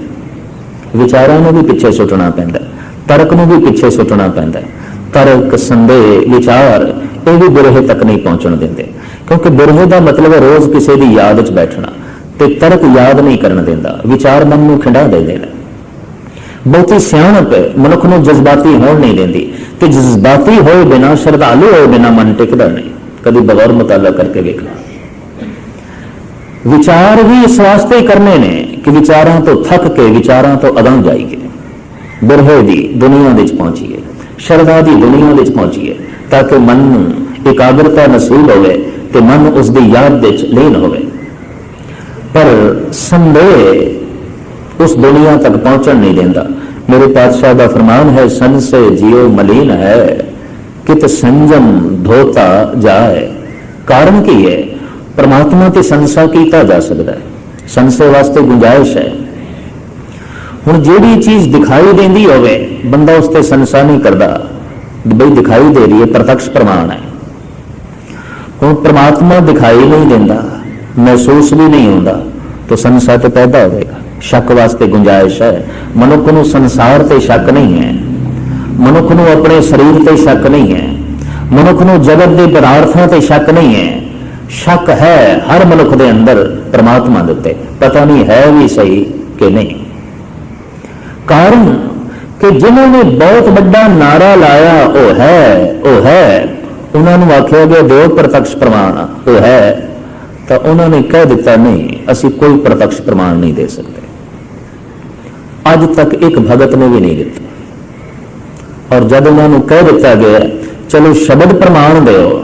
ਵਿਚਾਰਾਂ ਨੂੰ ਵੀ ਪਿੱਛੇ ਸੁੱਟਣਾ ਪੈਂਦਾ ਤਰਕ ਨੂੰ ਵੀ ਪਿੱਛੇ ਸੁੱਟਣਾ ਪੈਂਦਾ ਤਰਕ, ਸੰਦੇਹ, ਵਿਚਾਰ, ਇਹ ਵੀ ਬਿਰਹੇ ਤੱਕ ਨਹੀਂ ਪਹੁੰਚਣ ਦਿੰਦੇ। ਕਿਉਂਕਿ ਬਿਰਹੇ ਦਾ ਮਤਲਬ ਹੈ ਰੋਜ਼ ਕਿਸੇ ਦੀ ਯਾਦ 'ਚ ਬੈਠਣਾ, ਤੇ ਤਰਕ ਯਾਦ ਨਹੀਂ ਕਰਨ ਦਿੰਦਾ, ਵਿਚਾਰ ਮਨ ਨੂੰ ਖਿੰਡਾ ਦੇ ਦੇਣਾ। ਬਹੁਤੀ ਸਿਆਣਪ ਮਨੁੱਖ ਨੂੰ ਜਜ਼ਬਾਤੀ ਹੋਣ ਨਹੀਂ ਦਿੰਦੀ ਤੇ ਜਜ਼ਬਾਤੀ ਹੋਏ ਬਿਨਾ, ਸ਼ਰਧਾਲੂ ਹੋਏ ਬਿਨਾ ਮਨ ਟਿਕਦਾ ਨਹੀਂ। ਕਦੀ ਬਗੌਰ ਮਤਾਲਾ ਕਰਕੇ ਵੇਖਣਾ ਵਿਚਾਰ ਵੀ ਇਸ ਵਾਸਤੇ ਕਰਨੇ ਨੇ ਕਿ ਵਿਚਾਰਾਂ ਤੋਂ ਥੱਕ ਕੇ ਵਿਚਾਰਾਂ ਤੋਂ ਅਗਾਂਹ ਜਾਈਏ। ਬਿਰਹੇ ਦੀ ਦੁਨੀਆ ਵਿੱਚ ਪਹੁੰਚੀਏ, ਸ਼ਰਧਾ ਦੀ ਦੁਨੀਆ ਵਿੱਚ ਪਹੁੰਚੀਏ, ਤਾਂ ਕਿ ਮਨ ਨੂੰ ਇਕਾਗਰਤਾ ਨਸੀਬ ਹੋਵੇ ਤੇ ਮਨ ਉਸ ਦੀ ਯਾਦ ਵਿੱਚ ਲੀਨ ਹੋਵੇ। ਪਰ ਸੰਦੇਹ ਉਸ ਦੁਨੀਆ ਤੱਕ ਪਹੁੰਚਣ ਨਹੀਂ ਦਿੰਦਾ। ਮੇਰੇ ਪਾਤਸ਼ਾਹ ਦਾ ਫਰਮਾਨ ਹੈ ਸੰਸੇ ਜਿਉ ਮਲੀਨ ਹੈ, ਕਿਤ ਸੰਜਮ ਧੋਤਾ ਜਾਏ। ਕਾਰਨ ਕੀ ਹੈ? ਪ੍ਰਮਾਤਮਾ ਤੇ ਸੰਸਾ ਕੀਤਾ ਜਾ ਸਕਦਾ ਹੈ। ਸੰਸੇ ਵਾਸਤੇ ਗੁੰਜਾਇਸ਼ ਹੈ। ਹੁਣ ਜਿਹੜੀ ਚੀਜ਼ ਦਿਖਾਈ ਦਿੰਦੀ ਹੋਵੇ, ਬੰਦਾ ਉਸ ਤੇ ਸੰਸਾ ਨਹੀਂ ਕਰਦਾ। ਬਈ ਦਿਖਾਈ ਦੇ ਰਹੀ ਹੈ, ਪ੍ਰਤੱਖ ਪ੍ਰਮਾਣ ਹੈ। ਹੁਣ ਪ੍ਰਮਾਤਮਾ ਦਿਖਾਈ ਨਹੀਂ ਦਿੰਦਾ, ਮਹਿਸੂਸ ਵੀ ਨਹੀਂ ਹੁੰਦਾ, ਤਾਂ ਸੰਸਾ ਤੇ ਪੈਦਾ ਹੋਵੇਗਾ। ਸ਼ੱਕ ਵਾਸਤੇ ਗੁੰਜਾਇਸ਼ ਹੈ। ਮਨੁੱਖ ਨੂੰ ਸੰਸਾਰ ਤੇ ਸ਼ੱਕ ਨਹੀਂ ਹੈ। ਮਨੁੱਖ ਨੂੰ ਆਪਣੇ ਸਰੀਰ ਤੇ ਸ਼ੱਕ ਨਹੀਂ ਹੈ। ਮਨੁੱਖ ਨੂੰ ਜਗਤ ਦੇ ਪਦਾਰਥਾਂ ਤੇ ਸ਼ੱਕ ਨਹੀਂ ਹੈ। ਸ਼ੱਕ ਹੈ ਹਰ ਮਨੁੱਖ ਦੇ ਅੰਦਰ ਪ੍ਰਮਾਤਮਾ ਦੇ ਉੱਤੇ। ਪਤਾ ਨਹੀਂ ਹੈ ਵੀ ਸਹੀ ਕਿ ਨਹੀਂ। ਕਾਰਨ ਕਿ ਜਿਨ੍ਹਾਂ ਨੇ ਬਹੁਤ ਵੱਡਾ ਨਾਰਾ ਲਾਇਆ, ਉਹ ਹੈ ਉਹ ਹੈ। ਉਹਨਾਂ ਨੂੰ ਆਖਿਆ ਗਿਆ ਦੋ ਪ੍ਰਤੱਖ ਪ੍ਰਮਾਣ, ਉਹ ਹੈ। ਤਾਂ ਉਹਨਾਂ ਨੇ ਕਹਿ ਦਿੱਤਾ, ਨਹੀਂ, ਅਸੀਂ ਕੋਈ ਪ੍ਰਤੱਖ ਪ੍ਰਮਾਣ ਨਹੀਂ ਦੇ ਸਕਦੇ। ਅੱਜ ਤੱਕ ਇੱਕ ਭਗਤ ਨੇ ਵੀ ਨਹੀਂ ਦਿੱਤਾ। ਔਰ ਜਦ ਉਹਨਾਂ ਨੂੰ ਕਹਿ ਦਿੱਤਾ ਗਿਆ, ਚਲੋ ਸ਼ਬਦ ਪ੍ਰਮਾਣ ਦਿਓ,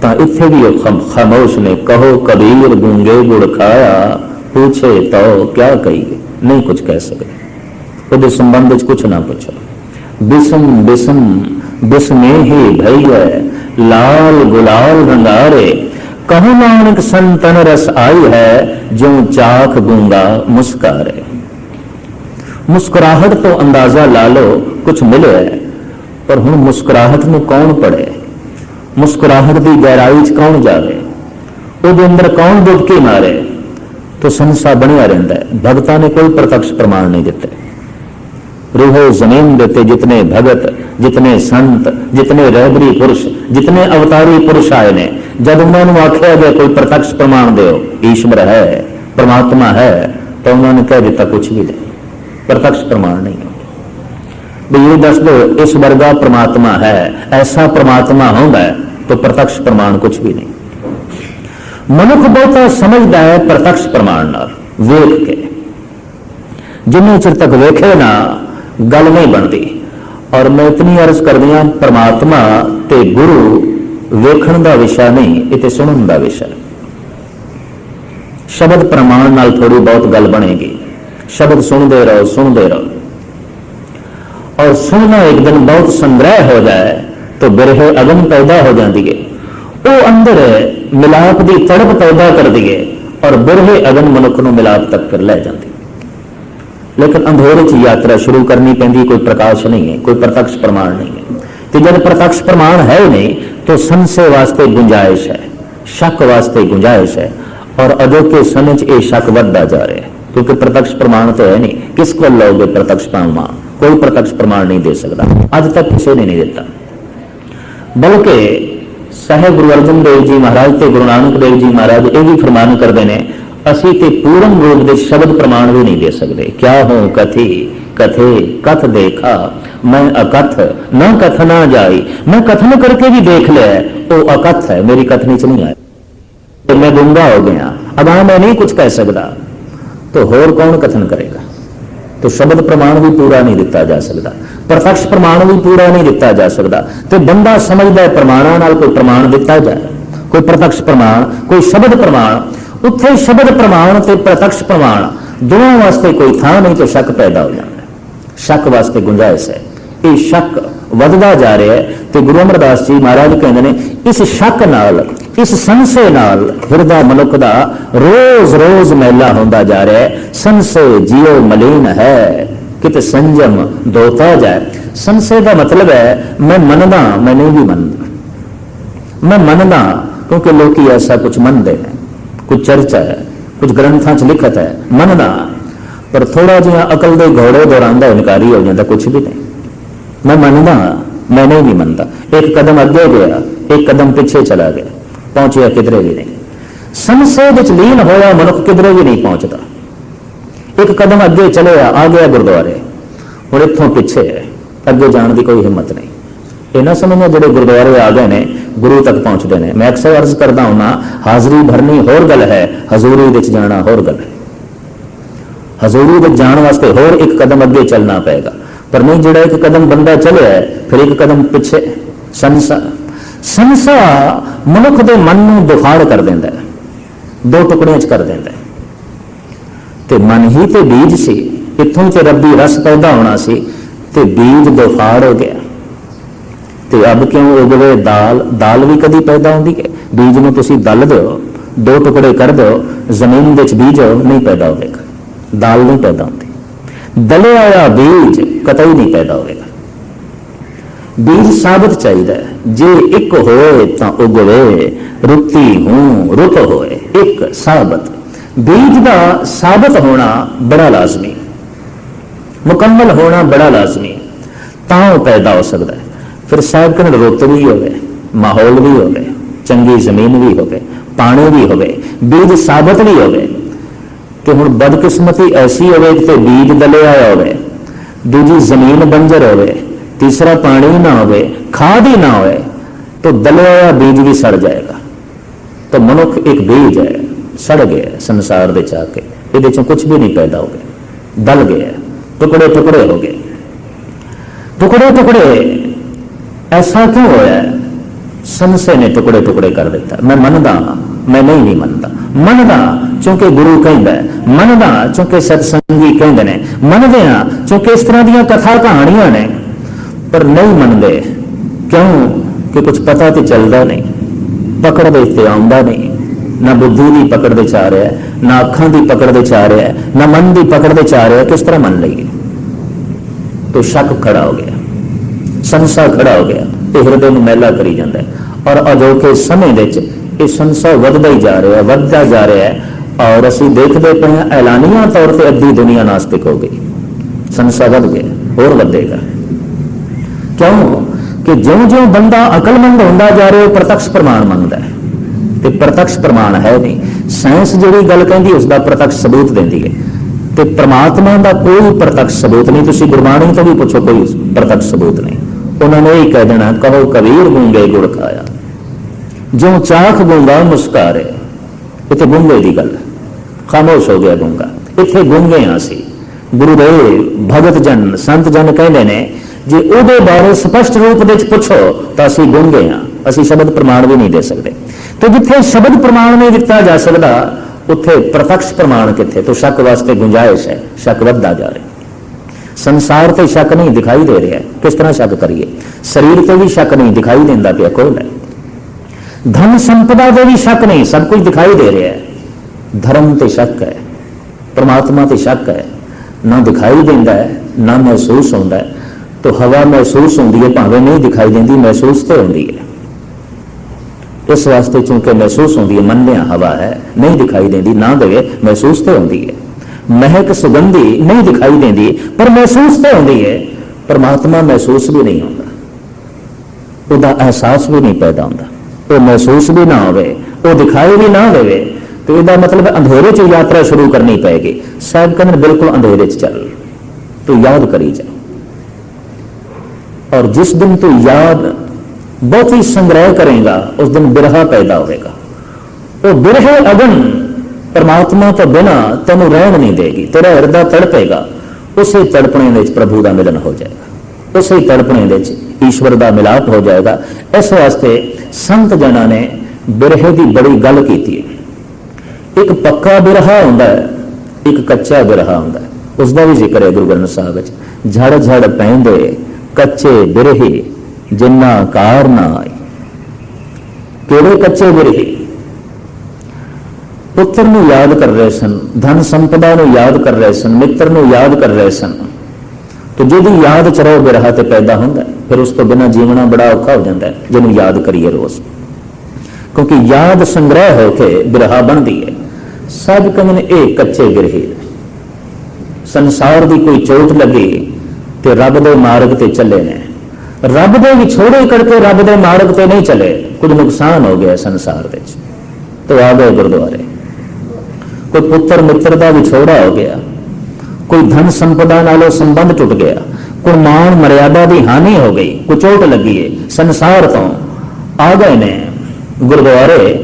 ਤਾਂ ਇੱਥੇ ਵੀ ਉਹ ਖਾਮੋਸ਼ ਨੇ ਕਹੋ, ਕਬੀਰ ਗੁੰਗੇ ਗੁੜ ਖਾਇਆ, ਪੁੱਛੇ ਤੋ ਕਿਆ ਕਹੀਏ? ਨਹੀਂ ਕੁਝ ਕਹਿ ਸਕਦੇ ਉਹਦੇ ਸੰਬੰਧ ਵਿੱਚ ਕੁਝ ਨਾ ਪੁੱਛੋ। ਬਿਸਮ ਬਿਸਮ ਬਿਸਮੇ ਹੀ ਭਈਐ ਲਾਲ ਗੁਲਾਲ ਰੰਗਾਰੇ, ਕਹੋ ਨਾਨਕ ਸੰਤਨ ਰਸ ਆਈ ਹੈ, ਜਿਉ ਚਾਖ ਗੁੰਗਾ ਮੁਸਕਾਰੇ। ਮੁਸਕਰਾਹਟ ਤੋਂ ਅੰਦਾਜ਼ਾ ਲਾ ਲਓ ਕੁਝ ਮਿਲਿਆ ਪਰ ਹੁਣ ਮੁਸਕਰਾਹਟ ਨੂੰ ਕੌਣ ਪੜੇ ਮੁਸਕਰਾਹਟ ਦੀ ਗਹਿਰਾਈ 'ਚ ਕੌਣ ਜਾਵੇ? ਉਹਦੇ ਅੰਦਰ ਕੌਣ ਡੁੱਬਕੇ ਮਾਰੇ? ਤੋ ਸੰਸਾ ਬਣਿਆ ਰਹਿੰਦਾ ਹੈ। ਭਗਤਾਂ ਨੇ ਕੋਈ ਪ੍ਰਤੱਖ ਪ੍ਰਮਾਣ ਨਹੀਂ ਦਿੱਤੇ। ਰੂਹੋ ਜ਼ਮੀਨ ਦੇ ਤੇ ਜਿਤਨੇ ਭਗਤ, ਜਿਤਨੇ ਸੰਤ, ਜਿਤਨੇ ਰਹਿਬਰੀ ਪੁਰਸ਼, ਜਿਤਨੇ ਅਵਤਾਰੀ ਪੁਰਸ਼ ਆਏ ਨੇ, ਜਦ ਉਹਨਾਂ ਨੂੰ ਆਖਿਆ ਗਿਆ ਕੋਈ ਪ੍ਰਤੱਖ ਪ੍ਰਮਾਣ ਦਿਓ, ਈਸ਼ਵਰ ਹੈ, ਪਰਮਾਤਮਾ ਹੈ, ਤਾਂ ਉਹਨਾਂ ਨੇ ਕਹਿ ਦਿੱਤਾ ਕੁਝ ਵੀ ਨਹੀਂ। ਪ੍ਰਤੱਖ ਪ੍ਰਮਾਣ ਨਹੀਂ। ਵੀ ਇਹ ਦੱਸ ਦੋ ਇਸ ਵਰਗਾ ਪ੍ਰਮਾਤਮਾ ਹੈ, ਐਸਾ ਪ੍ਰਮਾਤਮਾ ਹੁੰਦਾ ਤਾਂ ਪ੍ਰਤੱਖ ਪ੍ਰਮਾਣ ਕੁਝ ਵੀ ਨਹੀਂ। ਮਨੁੱਖ ਬਹੁਤਾ ਸਮਝਦਾ ਹੈ ਪ੍ਰਤੱਖ ਪ੍ਰਮਾਣ ਨਾਲ, ਵੇਖ ਕੇ। ਜਿੰਨੇ ਚਿਰ ਤੱਕ ਵੇਖੇ ਨਾ, ਗੱਲ ਨਹੀਂ ਬਣਦੀ। ਔਰ ਮੈਂ ਇਤਨੀ ਅਰਜ਼ ਕਰਦੀ ਹਾਂ, ਪ੍ਰਮਾਤਮਾ ਤੇ ਗੁਰੂ ਵੇਖਣ ਦਾ ਵਿਸ਼ਾ ਨਹੀਂ ਇਹ ਤੇ ਸੁਣਨ ਦਾ ਵਿਸ਼ਾ। ਸ਼ਬਦ ਪ੍ਰਮਾਣ ਨਾਲ ਥੋੜੀ ਬਹੁਤ ਗੱਲ ਬਣੇਗੀ। शब्द सुनते रहो सुनते रहो और सुनना एक दिन बहुत संग्रह हो जाए तो बिरह अगन पैदा हो जाती है वो अंदर मिलाप की तड़प पैदा कर दिए और बिरह अगन मनुख न मिलाप तक कर लै जाती लेकिन अंधेरे च यात्रा शुरू करनी पैंती कोई प्रकाश नहीं है कोई प्रत्यक्ष प्रमाण नहीं है तो जब प्रत्यक्ष प्रमाण है नहीं तो संशय वास्ते गुंजाइश है शक वास्ते गुंजाइश है और अजो के समय ये शक बढ़ता जा रहा है ਕਿਉਂਕਿ ਪ੍ਰਤੱਖ ਪ੍ਰਮਾਣ ਤਾਂ ਹੈ ਨਹੀਂ। ਕਿਸ ਕੋਲ ਲਓਗੇ ਪ੍ਰਤੱਖ ਪ੍ਰਮਾਣ ਕੋਈ ਪ੍ਰਤੱਖ ਪ੍ਰਮਾਣ ਨਹੀਂ ਦੇ ਸਕਦਾ। ਅੱਜ ਤੱਕ ਕਿਸੇ ਨੇ ਨਹੀਂ ਦਿੱਤਾ। ਬਲਕਿ ਸਾਹਿਬ ਗੁਰੂ ਅਰਜਨ ਦੇਵ ਜੀ ਮਹਾਰਾਜ ਤੇ ਗੁਰੂ ਨਾਨਕ ਦੇਵ ਜੀ ਮਹਾਰਾਜ ਇਹ ਵੀ ਫਰਮਾਨ ਕਰਦੇ ਨੇ, ਅਸੀਂ ਤੇ ਪੂਰਨ ਰੂਪ ਦੇ ਸ਼ਬਦ ਪ੍ਰਮਾਣ ਵੀ ਨਹੀਂ ਦੇ ਸਕਦੇ। ਕਿਆ ਹੋ ਕਥੀ? ਕਥੇ, ਕਥ ਦੇਖਾ। ਮੈਂ ਅਕਥ, ਨਾ ਕਥ ਨਾ ਜਾਈ। ਮੈਂ ਕਥਨ ਕਰਕੇ ਵੀ ਦੇਖ ਲਿਆ। ਉਹ ਅਕਥ ਹੈ, ਮੇਰੀ ਕਥਨੀ ਚ ਨਹੀਂ ਆਇਆ। ਤੇ ਮੈਂ ਗੁੰਗਾ ਹੋ ਗਿਆ। ਅਗਾ ਮੈਂ ਨਹੀਂ ਕੁਝ ਕਹਿ ਸਕਦਾ। तो ਹੋਰ ਕੌਣ ਕਥਨ ਕਰੇਗਾ? तो ਸ਼ਬਦ ਪ੍ਰਮਾਣ ਵੀ ਪੂਰਾ ਨਹੀਂ ਦਿੱਤਾ ਜਾ ਸਕਦਾ। ਪ੍ਰਤੱਖ ਪ੍ਰਮਾਣ ਵੀ ਪੂਰਾ ਨਹੀਂ ਦਿੱਤਾ ਜਾ ਸਕਦਾ। ਤੇ ਬੰਦਾ ਸਮਝਦਾ ਹੈ ਪ੍ਰਮਾਣਾਂ ਨਾਲ ਕੋਈ ਪ੍ਰਮਾਣ ਦਿੱਤਾ ਜਾਏ। ਕੋਈ ਪ੍ਰਤੱਖ ਪ੍ਰਮਾਣ, ਕੋਈ ਸ਼ਬਦ ਪ੍ਰਮਾਣ, ਉੱਥੇ ਸ਼ਬਦ ਪ੍ਰਮਾਣ ਤੇ ਪ੍ਰਤੱਖ ਪ੍ਰਮਾਣ ਦੋਵਾਂ ਵਾਸਤੇ ਕੋਈ ਥਾਂ ਨਹੀਂ ਤਾਂ ਸ਼ੱਕ ਪੈਦਾ ਹੋ ਜਾਂਦਾ ਸ਼ੱਕ ਵਾਸਤੇ ਗੁੰਜਾਇਸ਼ ਹੈ। ਇਹ ਸ਼ੱਕ ਵੱਧਦਾ ਜਾ ਰਿਹਾ ਹੈ ਤੇ ਗੁਰੂ ਅਮਰਦਾਸ ਜੀ ਮਹਾਰਾਜ ਕਹਿੰਦੇ ਨੇ, ਇਸ ਸ਼ੱਕ ਨਾਲ, ਇਸ ਸੰਸ਼ੇ ਨਾਲ ਹਿਰਦਾ ਮਨੁੱਖ ਦਾ ਰੋਜ਼-ਰੋਜ਼ ਮੈਲਾ ਹੁੰਦਾ ਜਾ ਰਿਹਾ ਹੈ। ਸੰਸ਼ੇ ਜੀਉ ਮਲੀਨ ਹੈ, ਕਿਤੇ ਸੰਜਮ ਦੋਤਾ ਜਾਏ। ਸੰਸ਼ੇ ਦਾ ਮਤਲਬ ਹੈ, ਮੈਂ ਮੰਨਦਾ ਮੈਂ ਨਹੀਂ ਵੀ ਮੰਨਦਾ। ਮੈਂ ਮੰਨਦਾ, ਕਿਉਂਕਿ ਲੋਕੀ ਐਸਾ ਕੁਝ ਮੰਨਦੇ ਨੇ। ਕੁਝ ਚਰਚਾ ਹੈ ਕੁਝ ਗ੍ਰੰਥਾਂ 'ਚ ਲਿਖਤ ਹੈ, ਮੰਨਦਾ। ਪਰ ਥੋੜਾ ਜਿਹਾ ਅਕਲ ਦੇ ਘੋੜੇ ਦੌਰਾਂਦਾ ਇਨਕਾਰੀ ਹੋ ਜਾਂਦਾ ਕੁਝ ਵੀ ਨਹੀਂ। ਮੈਂ ਮੰਨਦਾ ਮੈਂ ਨਹੀਂ ਵੀ ਮੰਨਦਾ ਇੱਕ ਕਦਮ ਅੱਗੇ ਗਿਆ ਇੱਕ ਕਦਮ ਪਿੱਛੇ ਚਲਾ ਗਿਆ ਪਹੁੰਚਿਆ ਕਿਧਰੇ ਵੀ ਨਹੀਂ ਸੰਸ਼ੇ ਵਿੱਚ ਲੀਨ ਹੋਇਆ ਮਨੁੱਖ ਕਿਧਰੇ ਵੀ ਨਹੀਂ ਪਹੁੰਚਦਾ ਇੱਕ ਕਦਮ ਅੱਗੇ ਚਲਿਆ ਆ ਗਿਆ ਗੁਰਦੁਆਰੇ ਹੁਣ ਇੱਥੋਂ ਪਿੱਛੇ ਹੈ ਅੱਗੇ ਜਾਣ ਦੀ ਕੋਈ ਹਿੰਮਤ ਨਹੀਂ ਇਹ ਨਾ ਸਮਝੋ ਜਿਹੜੇ ਗੁਰਦੁਆਰੇ ਆ ਗਏ ਨੇ ਗੁਰੂ ਤੱਕ ਪਹੁੰਚਦੇ ਨੇ ਮੈਂ ਅਕਸਰ ਅਰਜ਼ ਕਰਦਾ ਹਾਂ ਹਾਜ਼ਰੀ ਭਰਨੀ ਹੋਰ ਗੱਲ ਹੈ ਹਜ਼ੂਰੀ ਵਿੱਚ ਜਾਣਾ ਹੋਰ ਗੱਲ ਹੈ ਹਜ਼ੂਰੀ ਵਿੱਚ ਜਾਣ ਵਾਸਤੇ ਹੋਰ ਇੱਕ ਕਦਮ ਅੱਗੇ ਚੱਲਣਾ ਪਏਗਾ ਪਰ ਨਹੀਂ, ਜਿਹੜਾ ਇੱਕ ਕਦਮ ਬੰਦਾ ਚੱਲਿਆ ਫਿਰ ਇੱਕ ਕਦਮ ਪਿੱਛੇ ਸੰਸਾ ਸੰਸਾ ਮਨੁੱਖ ਦੇ ਮਨ ਨੂੰ ਦੁਖਾੜ ਕਰ ਦਿੰਦਾ ਹੈ। ਦੋ ਟੁਕੜਿਆਂ 'ਚ ਕਰ ਦਿੰਦਾ ਹੈ। ਤੇ ਮਨ ਹੀ ਤੇ ਬੀਜ ਸੀ। ਇੱਥੋਂ ਤੇ ਰੱਬੀ ਰਸ ਪੈਦਾ ਹੋਣਾ ਸੀ ਤੇ ਬੀਜ ਦੁਫਾੜ ਹੋ ਗਿਆ। ਤੇ ਅਬ ਕਿਉਂ ਉਗਵੇ? ਦਾਲ ਦਾਲ ਵੀ ਕਦੀ ਪੈਦਾ ਹੁੰਦੀ ਹੈ। ਬੀਜ ਨੂੰ ਤੁਸੀਂ ਦਲ ਦਿਓ, ਦੋ ਟੁਕੜੇ ਕਰ ਦਿਓ, ਜ਼ਮੀਨ ਵਿੱਚ ਬੀਜੋ, ਨਹੀਂ ਪੈਦਾ ਹੋਵੇਗਾ। ਦਾਲ ਨਹੀਂ ਪੈਦਾ ਹੁੰਦੀ। ਦਲਿਆ ਹੋਇਆ ਬੀਜ ਕਤਈ ਨਹੀਂ ਪੈਦਾ ਹੋਵੇਗਾ। ਬੀਜ ਸਾਬਤ ਚਾਹੀਦਾ ਜੇ ਇੱਕ ਹੋਏ ਤਾਂ ਉਗਵੇ, ਰੁੱਤੀ ਹੂੰ ਰੁੱਤ ਹੋਏ, ਇੱਕ ਸਾਬਤ। ਬੀਜ ਦਾ ਸਾਬਤ ਹੋਣਾ ਬੜਾ ਲਾਜ਼ਮੀ। ਮੁਕੰਮਲ ਹੋਣਾ ਬੜਾ ਲਾਜ਼ਮੀ। ਤਾਂ ਉਹ ਪੈਦਾ ਹੋ ਸਕਦਾ ਹੈ। ਫਿਰ ਸਾਹਿਬ ਕਹਿੰਦੇ ਰੁੱਤ ਵੀ ਹੋਵੇ, ਮਾਹੌਲ ਵੀ ਹੋਵੇ, ਚੰਗੀ ਜ਼ਮੀਨ ਵੀ ਹੋਵੇ, ਪਾਣੀ ਵੀ ਹੋਵੇ, ਬੀਜ ਸਾਬਤ ਵੀ ਹੋਵੇ ਕਿ ਹੁਣ ਬਦਕਿਸਮਤੀ ਐਸੀ ਹੋਵੇ ਕਿ ਬੀਜ ਦਲਿਆ ਹੋਇਆ ਹੋਵੇ ਦੂਜੀ ਜ਼ਮੀਨ ਬੰਜਰ ਹੋਵੇ ਤੀਸਰਾ ਪਾਣੀ ਨਾ ਹੋਵੇ ਖਾਦ ਹੀ ਨਾ ਹੋਵੇ ਤਾਂ ਦਲਿਆ ਹੋਇਆ ਬੀਜ ਵੀ ਸੜ ਜਾਏਗਾ। ਤਾਂ ਮਨੁੱਖ ਇੱਕ ਬੀਜ ਹੈ ਸੜ ਗਿਆ ਹੈ ਸੰਸਾਰ ਦੇ ਆ ਕੇ ਇਹਦੇ ਚੋਂ ਕੁਝ ਵੀ ਨਹੀਂ ਪੈਦਾ ਹੋ ਗਿਆ। ਦਲ ਗਿਆ ਹੈ, ਟੁਕੜੇ ਟੁਕੜੇ ਹੋ ਗਏ। ਟੁਕੜੇ ਟੁਕੜੇ ਐਸਾ ਕਿਉਂ ਹੋਇਆ? ਸੰਸੇ ਨੇ ਟੁਕੜੇ ਟੁਕੜੇ ਕਰ ਦਿੱਤਾ। ਮੈਂ ਮੰਨਦਾ ਹਾਂ, ਮੈਂ ਨਹੀਂ ਨਹੀਂ ਮੰਨਦਾ। ਮੰਨਦਾ ਕਿਉਂਕਿ ਗੁਰੂ ਕਹਿੰਦਾ ਹੈ, ਮੰਨਦਾ ਕਿਉਂਕਿ ਸਤਸੰਗੀ ਕਹਿੰਦੇ ਨੇ। ਮੰਨਦੇ ਹਾਂ ਕਿਉਂਕਿ ਇਸ ਤਰ੍ਹਾਂ ਦੀਆਂ ਕਥਾ ਕਹਾਣੀਆਂ ਨੇ। ਪਰ ਨਹੀਂ ਮੰਨਦੇ। ਕਿਉਂ? ਕਿ ਕੁਝ ਪਤਾ ਤੇ ਚੱਲਦਾ ਨਹੀਂ। ਪਕੜ ਦੇ ਤੇ ਆਉਂਦਾ ਨਹੀਂ। ਨਾ ਬੁੱਧੀ ਦੀ ਪਕੜ ਦੇ ਚ ਆ ਰਿਹਾ ਨਾ ਅੱਖਾਂ ਦੀ ਪਕੜ ਦੇ ਚ ਆ ਰਿਹਾ ਨਾ ਮਨ ਦੀ ਪਕੜ ਦੇ ਚ ਆ ਰਿਹਾ ਕਿਸ ਤਰ੍ਹਾਂ ਮੰਨ ਲਈਏ? ਤੋ ਸ਼ੱਕ ਖੜਾ ਹੋ ਗਿਆ। ਸੰਸਾ ਖੜਾ ਹੋ ਗਿਆ। ਤੇ ਹਿਰਦੇ ਨੂੰ ਮੈਲਾ ਕਰੀ ਜਾਂਦਾ ਹੈ। ਔਰ ਅਜੋਕੇ ਸਮੇਂ ਵਿੱਚ ਇਹ ਸੰਸਾ ਵੱਧਦਾ ਹੀ ਜਾ ਰਿਹਾ ਹੈ ਵੱਧਦਾ ਜਾ ਰਿਹਾ ਹੈ। ਔਰ ਅਸੀਂ ਦੇਖਦੇ ਪਏ ਹਾਂ, ਐਲਾਨੀਆਂ ਤੌਰ ਤੇ ਅੱਧੀ ਦੁਨੀਆ ਨਾਸਤਿਕ ਹੋ ਗਈ। ਸੰਸਾ ਵੱਧ ਗਿਆ, ਹੋਰ ਵਧੇਗਾ। ਕਿਉਂ? ਕਿ ਜਿਉਂ-ਜਿਉਂ ਬੰਦਾ ਅਕਲਮੰਦ ਹੁੰਦਾ ਜਾ ਰਿਹਾ, ਉਹ ਪ੍ਰਤੱਖ ਪ੍ਰਮਾਣ ਮੰਗਦਾ ਹੈ। ਤੇ ਪ੍ਰਤੱਖ ਪ੍ਰਮਾਣ ਹੈ ਨਹੀਂ। ਸਾਇੰਸ ਜਿਹੜੀ ਗੱਲ ਕਹਿੰਦੀ ਉਸ ਦਾ ਪ੍ਰਤੱਖ ਸਬੂਤ ਦਿੰਦੀ ਹੈ। ਤੇ ਪ੍ਰਮਾਤਮਾ ਦਾ ਕੋਈ ਪ੍ਰਤੱਖ ਸਬੂਤ ਨਹੀਂ। ਤੁਸੀਂ ਗੁਰਬਾਣੀ ਤੋਂ ਵੀ ਪੁੱਛੋ, ਕੋਈ ਪ੍ਰਤੱਖ ਸਬੂਤ ਨਹੀਂ। ਉਹਨਾਂ ਨੇ ਇਹ ਕਹਿ ਦੇਣਾ, ਕਹੋ ਕਬੀਰ ਗੁੰਗੇ ਗੁੜ ਖਾਇਆ। ਜਿਉਂ ਚਾਖ ਗੁੰਗਾ ਮੁਸਕਾਰੇ, ਇੱਥੇ ਗੁੰਗੇ ਦੀ ਗੱਲ। ਖਾਮੋਸ਼ ਹੋ ਗਿਆ ਗੁੰਗਾ ਇੱਥੇ ਗੂੰਗੇ ਹਾਂ ਅਸੀਂ ਗੁਰੂਦੇਵ ਭਗਤ ਜਨ, ਸੰਤ ਜਨ ਕਹਿੰਦੇ ਨੇ, ਜੇ ਉਹਦੇ ਬਾਰੇ ਸਪਸ਼ਟ ਰੂਪ ਵਿੱਚ ਪੁੱਛੋ, ਤਾਂ ਅਸੀਂ ਗੁੰਗੇ ਹਾਂ ਅਸੀਂ ਸ਼ਬਦ ਪ੍ਰਮਾਣ ਵੀ ਨਹੀਂ ਦੇ ਸਕਦੇ। ਤੇ ਜਿੱਥੇ ਸ਼ਬਦ ਪ੍ਰਮਾਣ ਨਹੀਂ ਦਿੱਤਾ ਜਾ ਸਕਦਾ, ਉੱਥੇ ਪ੍ਰਤੱਖ ਪ੍ਰਮਾਣ ਕਿੱਥੇ? ਤੋਂ ਸ਼ੱਕ ਵਾਸਤੇ ਗੁੰਜਾਇਸ਼ ਹੈ, ਸ਼ੱਕ ਵੱਧਦਾ ਜਾ ਰਿਹਾ। ਸੰਸਾਰ ਤੇ ਸ਼ੱਕ ਨਹੀਂ ਦਿਖਾਈ ਦੇ ਰਿਹਾ। ਕਿਸ ਤਰ੍ਹਾਂ ਸ਼ੱਕ ਕਰੀਏ? ਸਰੀਰ ਤੇ ਵੀ ਸ਼ੱਕ ਨਹੀਂ ਦਿਖਾਈ ਦਿੰਦਾ ਪਿਆ ਕੋਲ ਹੈ ਧਨ ਸੰਪਦਾ ਦੇ ਵੀ ਸ਼ੱਕ ਨਹੀਂ, ਸਭ ਕੁਝ ਦਿਖਾਈ ਦੇ ਰਿਹਾ ਹੈ। ਧਰਮ ਤੇ ਸ਼ੱਕ ਹੈ, ਪਰਮਾਤਮਾ ਤੇ ਸ਼ੱਕ ਹੈ। ਨਾ ਦਿਖਾਈ ਦਿੰਦਾ ਹੈ, ਨਾ ਮਹਿਸੂਸ ਹੁੰਦਾ ਹੈ। ਤੋ ਹਵਾ ਮਹਿਸੂਸ ਹੁੰਦੀ ਹੈ, ਭਾਵੇਂ ਨਹੀਂ ਦਿਖਾਈ ਦਿੰਦੀ, ਮਹਿਸੂਸ ਤੇ ਹੁੰਦੀ ਹੈ। ਇਸ ਵਾਸਤੇ ਚੂੰਕਿ ਮਹਿਸੂਸ ਹੁੰਦੀ ਹੈ, ਮੰਨਿਆ ਹਵਾ ਹੈ, ਨਹੀਂ ਦਿਖਾਈ ਦਿੰਦੀ, ਨਾ ਦੇਵੇ, ਮਹਿਸੂਸ ਤੇ ਹੁੰਦੀ ਹੈ। ਮਹਿਕ ਸੁਗੰਧੀ ਨਹੀਂ ਦਿਖਾਈ ਦਿੰਦੀ ਪਰ ਮਹਿਸੂਸ ਤਾਂ ਹੁੰਦੀ ਹੈ। ਪਰਮਾਤਮਾ ਮਹਿਸੂਸ ਵੀ ਨਹੀਂ ਹੁੰਦਾ। ਉਹਦਾ ਅਹਿਸਾਸ ਵੀ ਨਹੀਂ ਪੈਦਾ ਹੁੰਦਾ। ਉਹ ਮਹਿਸੂਸ ਵੀ ਨਾ ਹੋਵੇ ਉਹ ਦਿਖਾਈ ਵੀ ਨਾ ਦੇਵੇ ਤੇ ਇਹਦਾ ਮਤਲਬ ਅੰਧੇਰੇ 'ਚ ਯਾਤਰਾ ਸ਼ੁਰੂ ਕਰਨੀ ਪਏਗੀ। ਸਾਹਿਬ ਕਹਿੰਦੇ ਨੇ, ਬਿਲਕੁਲ ਅੰਧੇਰੇ 'ਚ ਚੱਲ। ਤੂੰ ਯਾਦ ਕਰੀ ਜਾ। ਔਰ ਜਿਸ ਦਿਨ ਤੂੰ ਯਾਦ ਬਹੁਤ ਹੀ ਸੰਗ੍ਰਹਿ ਕਰੇਗਾ ਉਸ ਦਿਨ ਬਿਰਹਾ ਪੈਦਾ ਹੋਵੇਗਾ। ਉਹ ਬਿਰਹੇ ਅਗਨ ਪਰਮਾਤਮਾ ਤੋਂ ਬਿਨਾ ਤੈਨੂੰ ਰਹਿਣ ਨਹੀਂ ਦੇਗੀ, ਤੇਰਾ ਹਿਰਦਾ ਤੜਪੇਗਾ, ਉਸੇ ਤੜਪਣੇ ਵਿੱਚ ਪ੍ਰਭੂ ਦਾ ਮਿਲਨ ਹੋ ਜਾਏਗਾ। ਉਸੇ ਤੜਪਣੇ ਵਿੱਚ ਈਸ਼ਵਰ ਦਾ ਮਿਲਾਪ ਹੋ ਜਾਏਗਾ। ਇਸ ਵਾਸਤੇ ਸੰਤ ਜਨਾਂ ਨੇ ਬਿਰਹੇ ਦੀ ਬੜੀ ਗੱਲ ਕੀਤੀ ਹੈ। ਇੱਕ ਪੱਕਾ ਬਿਰਹਾ ਹੁੰਦਾ ਹੈ, ਇੱਕ ਕੱਚਾ ਬਿਰਹਾ ਹੁੰਦਾ ਹੈ। ਉਸ ਦਾ ਵੀ ਜ਼ਿਕਰ ਹੈ ਗੁਰੂ ਗ੍ਰੰਥ ਸਾਹਿਬ ਵਿੱਚ। ਝੜ ਝੜ ਪੈਂਦੇ ਕੱਚੇ ਬਿਰਹੇ, ਜਿੰਨਾ ਕਾਰ ਨਾ ਆਈ ਕਿਹੜੇ ਕੱਚੇ ਬਿਰਹੇ? ਪੁੱਤਰ ਨੂੰ ਯਾਦ ਕਰ ਰਹੇ ਸਨ, ਧਨ ਸੰਪਦਾ ਨੂੰ ਯਾਦ ਕਰ ਰਹੇ ਸਨ, ਮਿੱਤਰ ਨੂੰ ਯਾਦ ਕਰ ਰਹੇ ਸਨ। ਤੇ ਜਿਹਦੀ ਯਾਦ ਚ ਰਹੋ ਬਿਰਹਾ ਤੇ ਪੈਦਾ ਹੁੰਦਾ ਫਿਰ ਉਸ ਤੋਂ ਬਿਨਾਂ ਜੀਵਣਾ ਬੜਾ ਔਖਾ ਹੋ ਜਾਂਦਾ ਹੈ, ਜਿਹਨੂੰ ਯਾਦ ਕਰੀਏ ਰੋਜ਼। ਕਿਉਂਕਿ ਯਾਦ ਸੰਗ੍ਰਹਿ ਹੋ ਕੇ ਬਿਰਹਾ ਬਣਦੀ ਹੈ। ਸਭ ਕਹਿੰਦੇ ਨੇ ਇਹ ਕੱਚੇ ਗਿਰਹੀ ਸੰਸਾਰ ਦੀ ਕੋਈ ਚੋਟ ਲੱਗੀ ਤੇ ਰੱਬ ਦੇ ਮਾਰਗ ਤੇ ਚੱਲੇ ਨੇ। ਰੱਬ ਦੇ ਵਿਛੋੜੇ ਕਰਕੇ ਰੱਬ ਦੇ ਮਾਰਗ ਤੇ ਨਹੀਂ ਚੱਲੇ, ਕੁਝ ਨੁਕਸਾਨ ਹੋ ਗਿਆ ਸੰਸਾਰ ਵਿੱਚ। ਤੇ ਆ ਗਏ ਗੁਰਦੁਆਰੇ। ਕੋਈ ਪੁੱਤਰ ਮਿੱਤਰ ਦਾ ਵਿਛੋੜਾ ਹੋ ਗਿਆ, ਕੋਈ ਧਨ ਸੰਪਦਾ ਨਾਲੋਂ ਸੰਬੰਧ ਟੁੱਟ ਗਿਆ, ਕੋਈ ਮਾਣ ਮਰਿਆਦਾ ਦੀ ਹਾਨੀ ਹੋ ਗਈ, ਕੋਈ ਚੋਟ ਲੱਗੀ ਏ, ਸੰਸਾਰ ਤੋਂ ਆ ਗਏ ਨੇ ਗੁਰਦੁਆਰੇ,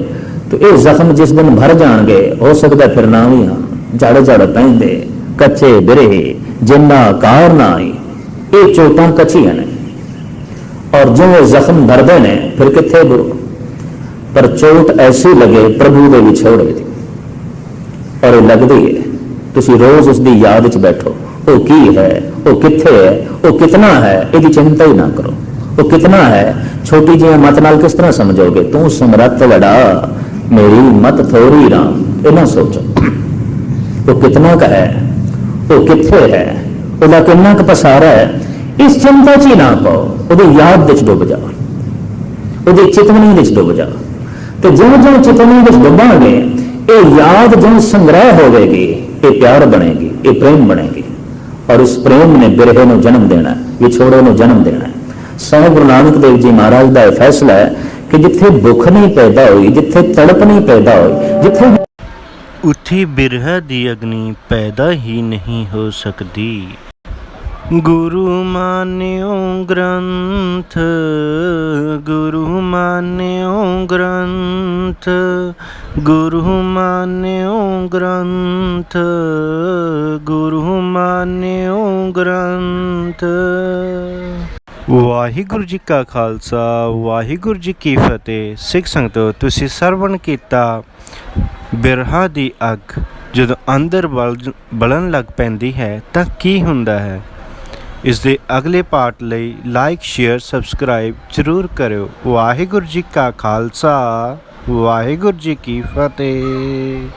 ਤੇ ਇਹ ਜ਼ਖਮ ਜਿਸ ਦਿਨ ਭਰ ਜਾਣਗੇ, ਹੋ ਸਕਦਾ ਫਿਰ ਨਾ ਵੀ ਹਾਂ, ਜੜ ਜੜ ਪੈਂਦੇ, ਕੱਚੇ ਬਿਰਹੇ, ਜਿੰਨਾ ਕਾਰ ਨਾ ਆਈ ਇਹ ਚੋਟਾਂ ਕੱਚੀਆਂ ਨੇ। ਔਰ ਜਿਵੇਂ ਜ਼ਖਮ ਭਰਦੇ ਨੇ, ਫਿਰ ਕਿੱਥੇ ਗੁਰੂ? ਪਰ ਚੋਟ ਐਸੀ ਲੱਗੇ, ਪ੍ਰਭੂ ਦੇ ਵਿਛੋੜੇ ਦੀ ਔਰ ਇਹ ਲੱਗਦੀ ਹੈ ਤੁਸੀਂ ਰੋਜ਼ ਉਸ ਦੀ ਯਾਦ 'ਚ ਬੈਠੋ। ਉਹ ਕੀ ਹੈ? ਉਹ ਕਿੱਥੇ ਹੈ? ਉਹ ਕਿਤਨਾ ਹੈ? ਇਹਦੀ ਚਿੰਤਾ ਹੀ ਨਾ ਕਰੋ। ਉਹ ਕਿਤਨਾ ਹੈ? ਛੋਟੀ ਜਿਹੀ ਮਤ ਨਾਲ ਕਿਸ ਤਰ੍ਹਾਂ ਸਮਝੋਗੇ? ਤੂੰ ਸਮਰੱਥ ਵੜਾ ਮੇਰੀ ਮਤ ਥੋੜੀ ਰਾਮ। ਇਹ ਨਾ ਸੋਚੋ। ਉਹ ਕਿਤਨਾ ਕਾ ਹੈ? ਉਹ ਕਿੱਥੇ ਹੈ? ਉਹਦਾ ਕਿੰਨਾ ਕੁ ਪਸਾਰਾ ਹੈ? ਇਸ ਚਿੰਤਾ 'ਚ ਹੀ ਨਾ ਪਾਓ। ਉਹਦੀ ਯਾਦ ਵਿੱਚ ਡੁੱਬ ਜਾਓ ਉਹਦੀ ਚੇਤਨੀ ਵਿੱਚ ਡੁੱਬ ਜਾ। ਤੇ ਜਿਉਂ ਜਿਉਂ ਚੇਤਨੀ ਵਿੱਚ ਡੁੱਬਾਂਗੇ ਇਹ ਯਾਦ ਜਿਉਂ ਸੰਗ੍ਰਹਿ ਹੋਵੇਗੀ ਇਹ ਪਿਆਰ ਬਣੇਗੀ ਇਹ ਪ੍ਰੇਮ ਬਣੇਗੀ ਔਰ ਇਸ ਪ੍ਰੇਮ ਨੇ ਬਿਰਹੇ ਨੂੰ ਜਨਮ ਦੇਣਾ ਹੈ, ਵਿਛੋੜੇ ਨੂੰ ਜਨਮ ਦੇਣਾ ਹੈ। ਗੁਰੂ ਨਾਨਕ ਦੇਵ ਜੀ ਮਹਾਰਾਜ ਦਾ ਇਹ ਫੈਸਲਾ ਹੈ ਕਿ ਜਿੱਥੇ ਭੁੱਖ ਨਹੀਂ ਪੈਦਾ ਹੋਈ ਜਿੱਥੇ ਤੜਪ ਨਹੀਂ ਪੈਦਾ ਹੋਈ ਜਿੱਥੇ ਉੱਥੇ ਬਿਰਹਾ ਦੀ ਅਗਨੀ ਪੈਦਾ ਹੀ ਨਹੀਂ ਹੋ ਸਕਦੀ ਗੁਰੂ ਮਾਨਿਓ ਗ੍ਰੰਥ ਗੁਰੂ ਮਾਨਿਓ ਗ੍ਰੰਥ ਗੁਰੂ ਮਾਨਿਓ ਗ੍ਰੰਥ, ਗੁਰੂ ਮਾਨਿਓ ਗ੍ਰੰਥ। ਵਾਹਿਗੁਰੂ ਜੀ ਕਾ ਖਾਲਸਾ, ਵਾਹਿਗੁਰੂ ਜੀ ਕੀ ਫਤਿਹ। ਸਿੱਖ ਸੰਗਤੋ, ਤੁਸੀਂ ਸਰਵਣ ਕੀਤਾ ਬਿਰਹਾ ਦੀ ਅੱਗ। ਜਦੋਂ ਅੰਦਰ ਬਲ- ਬਲਣ ਲੱਗ ਪੈਂਦੀ ਹੈ, ਤਾਂ ਕੀ ਹੁੰਦਾ ਹੈ? ਇਸ ਦੇ ਅਗਲੇ ਪਾਰਟ ਲਈ ਲਾਈਕ ਸ਼ੇਅਰ ਸਬਸਕ੍ਰਾਈਬ ਜ਼ਰੂਰ ਕਰਿਓ। ਵਾਹਿਗੁਰੂ ਜੀ ਕਾ ਖਾਲਸਾ। ਵਾਹਿਗੁਰੂ ਜੀ ਕੀ ਫਤਿਹ।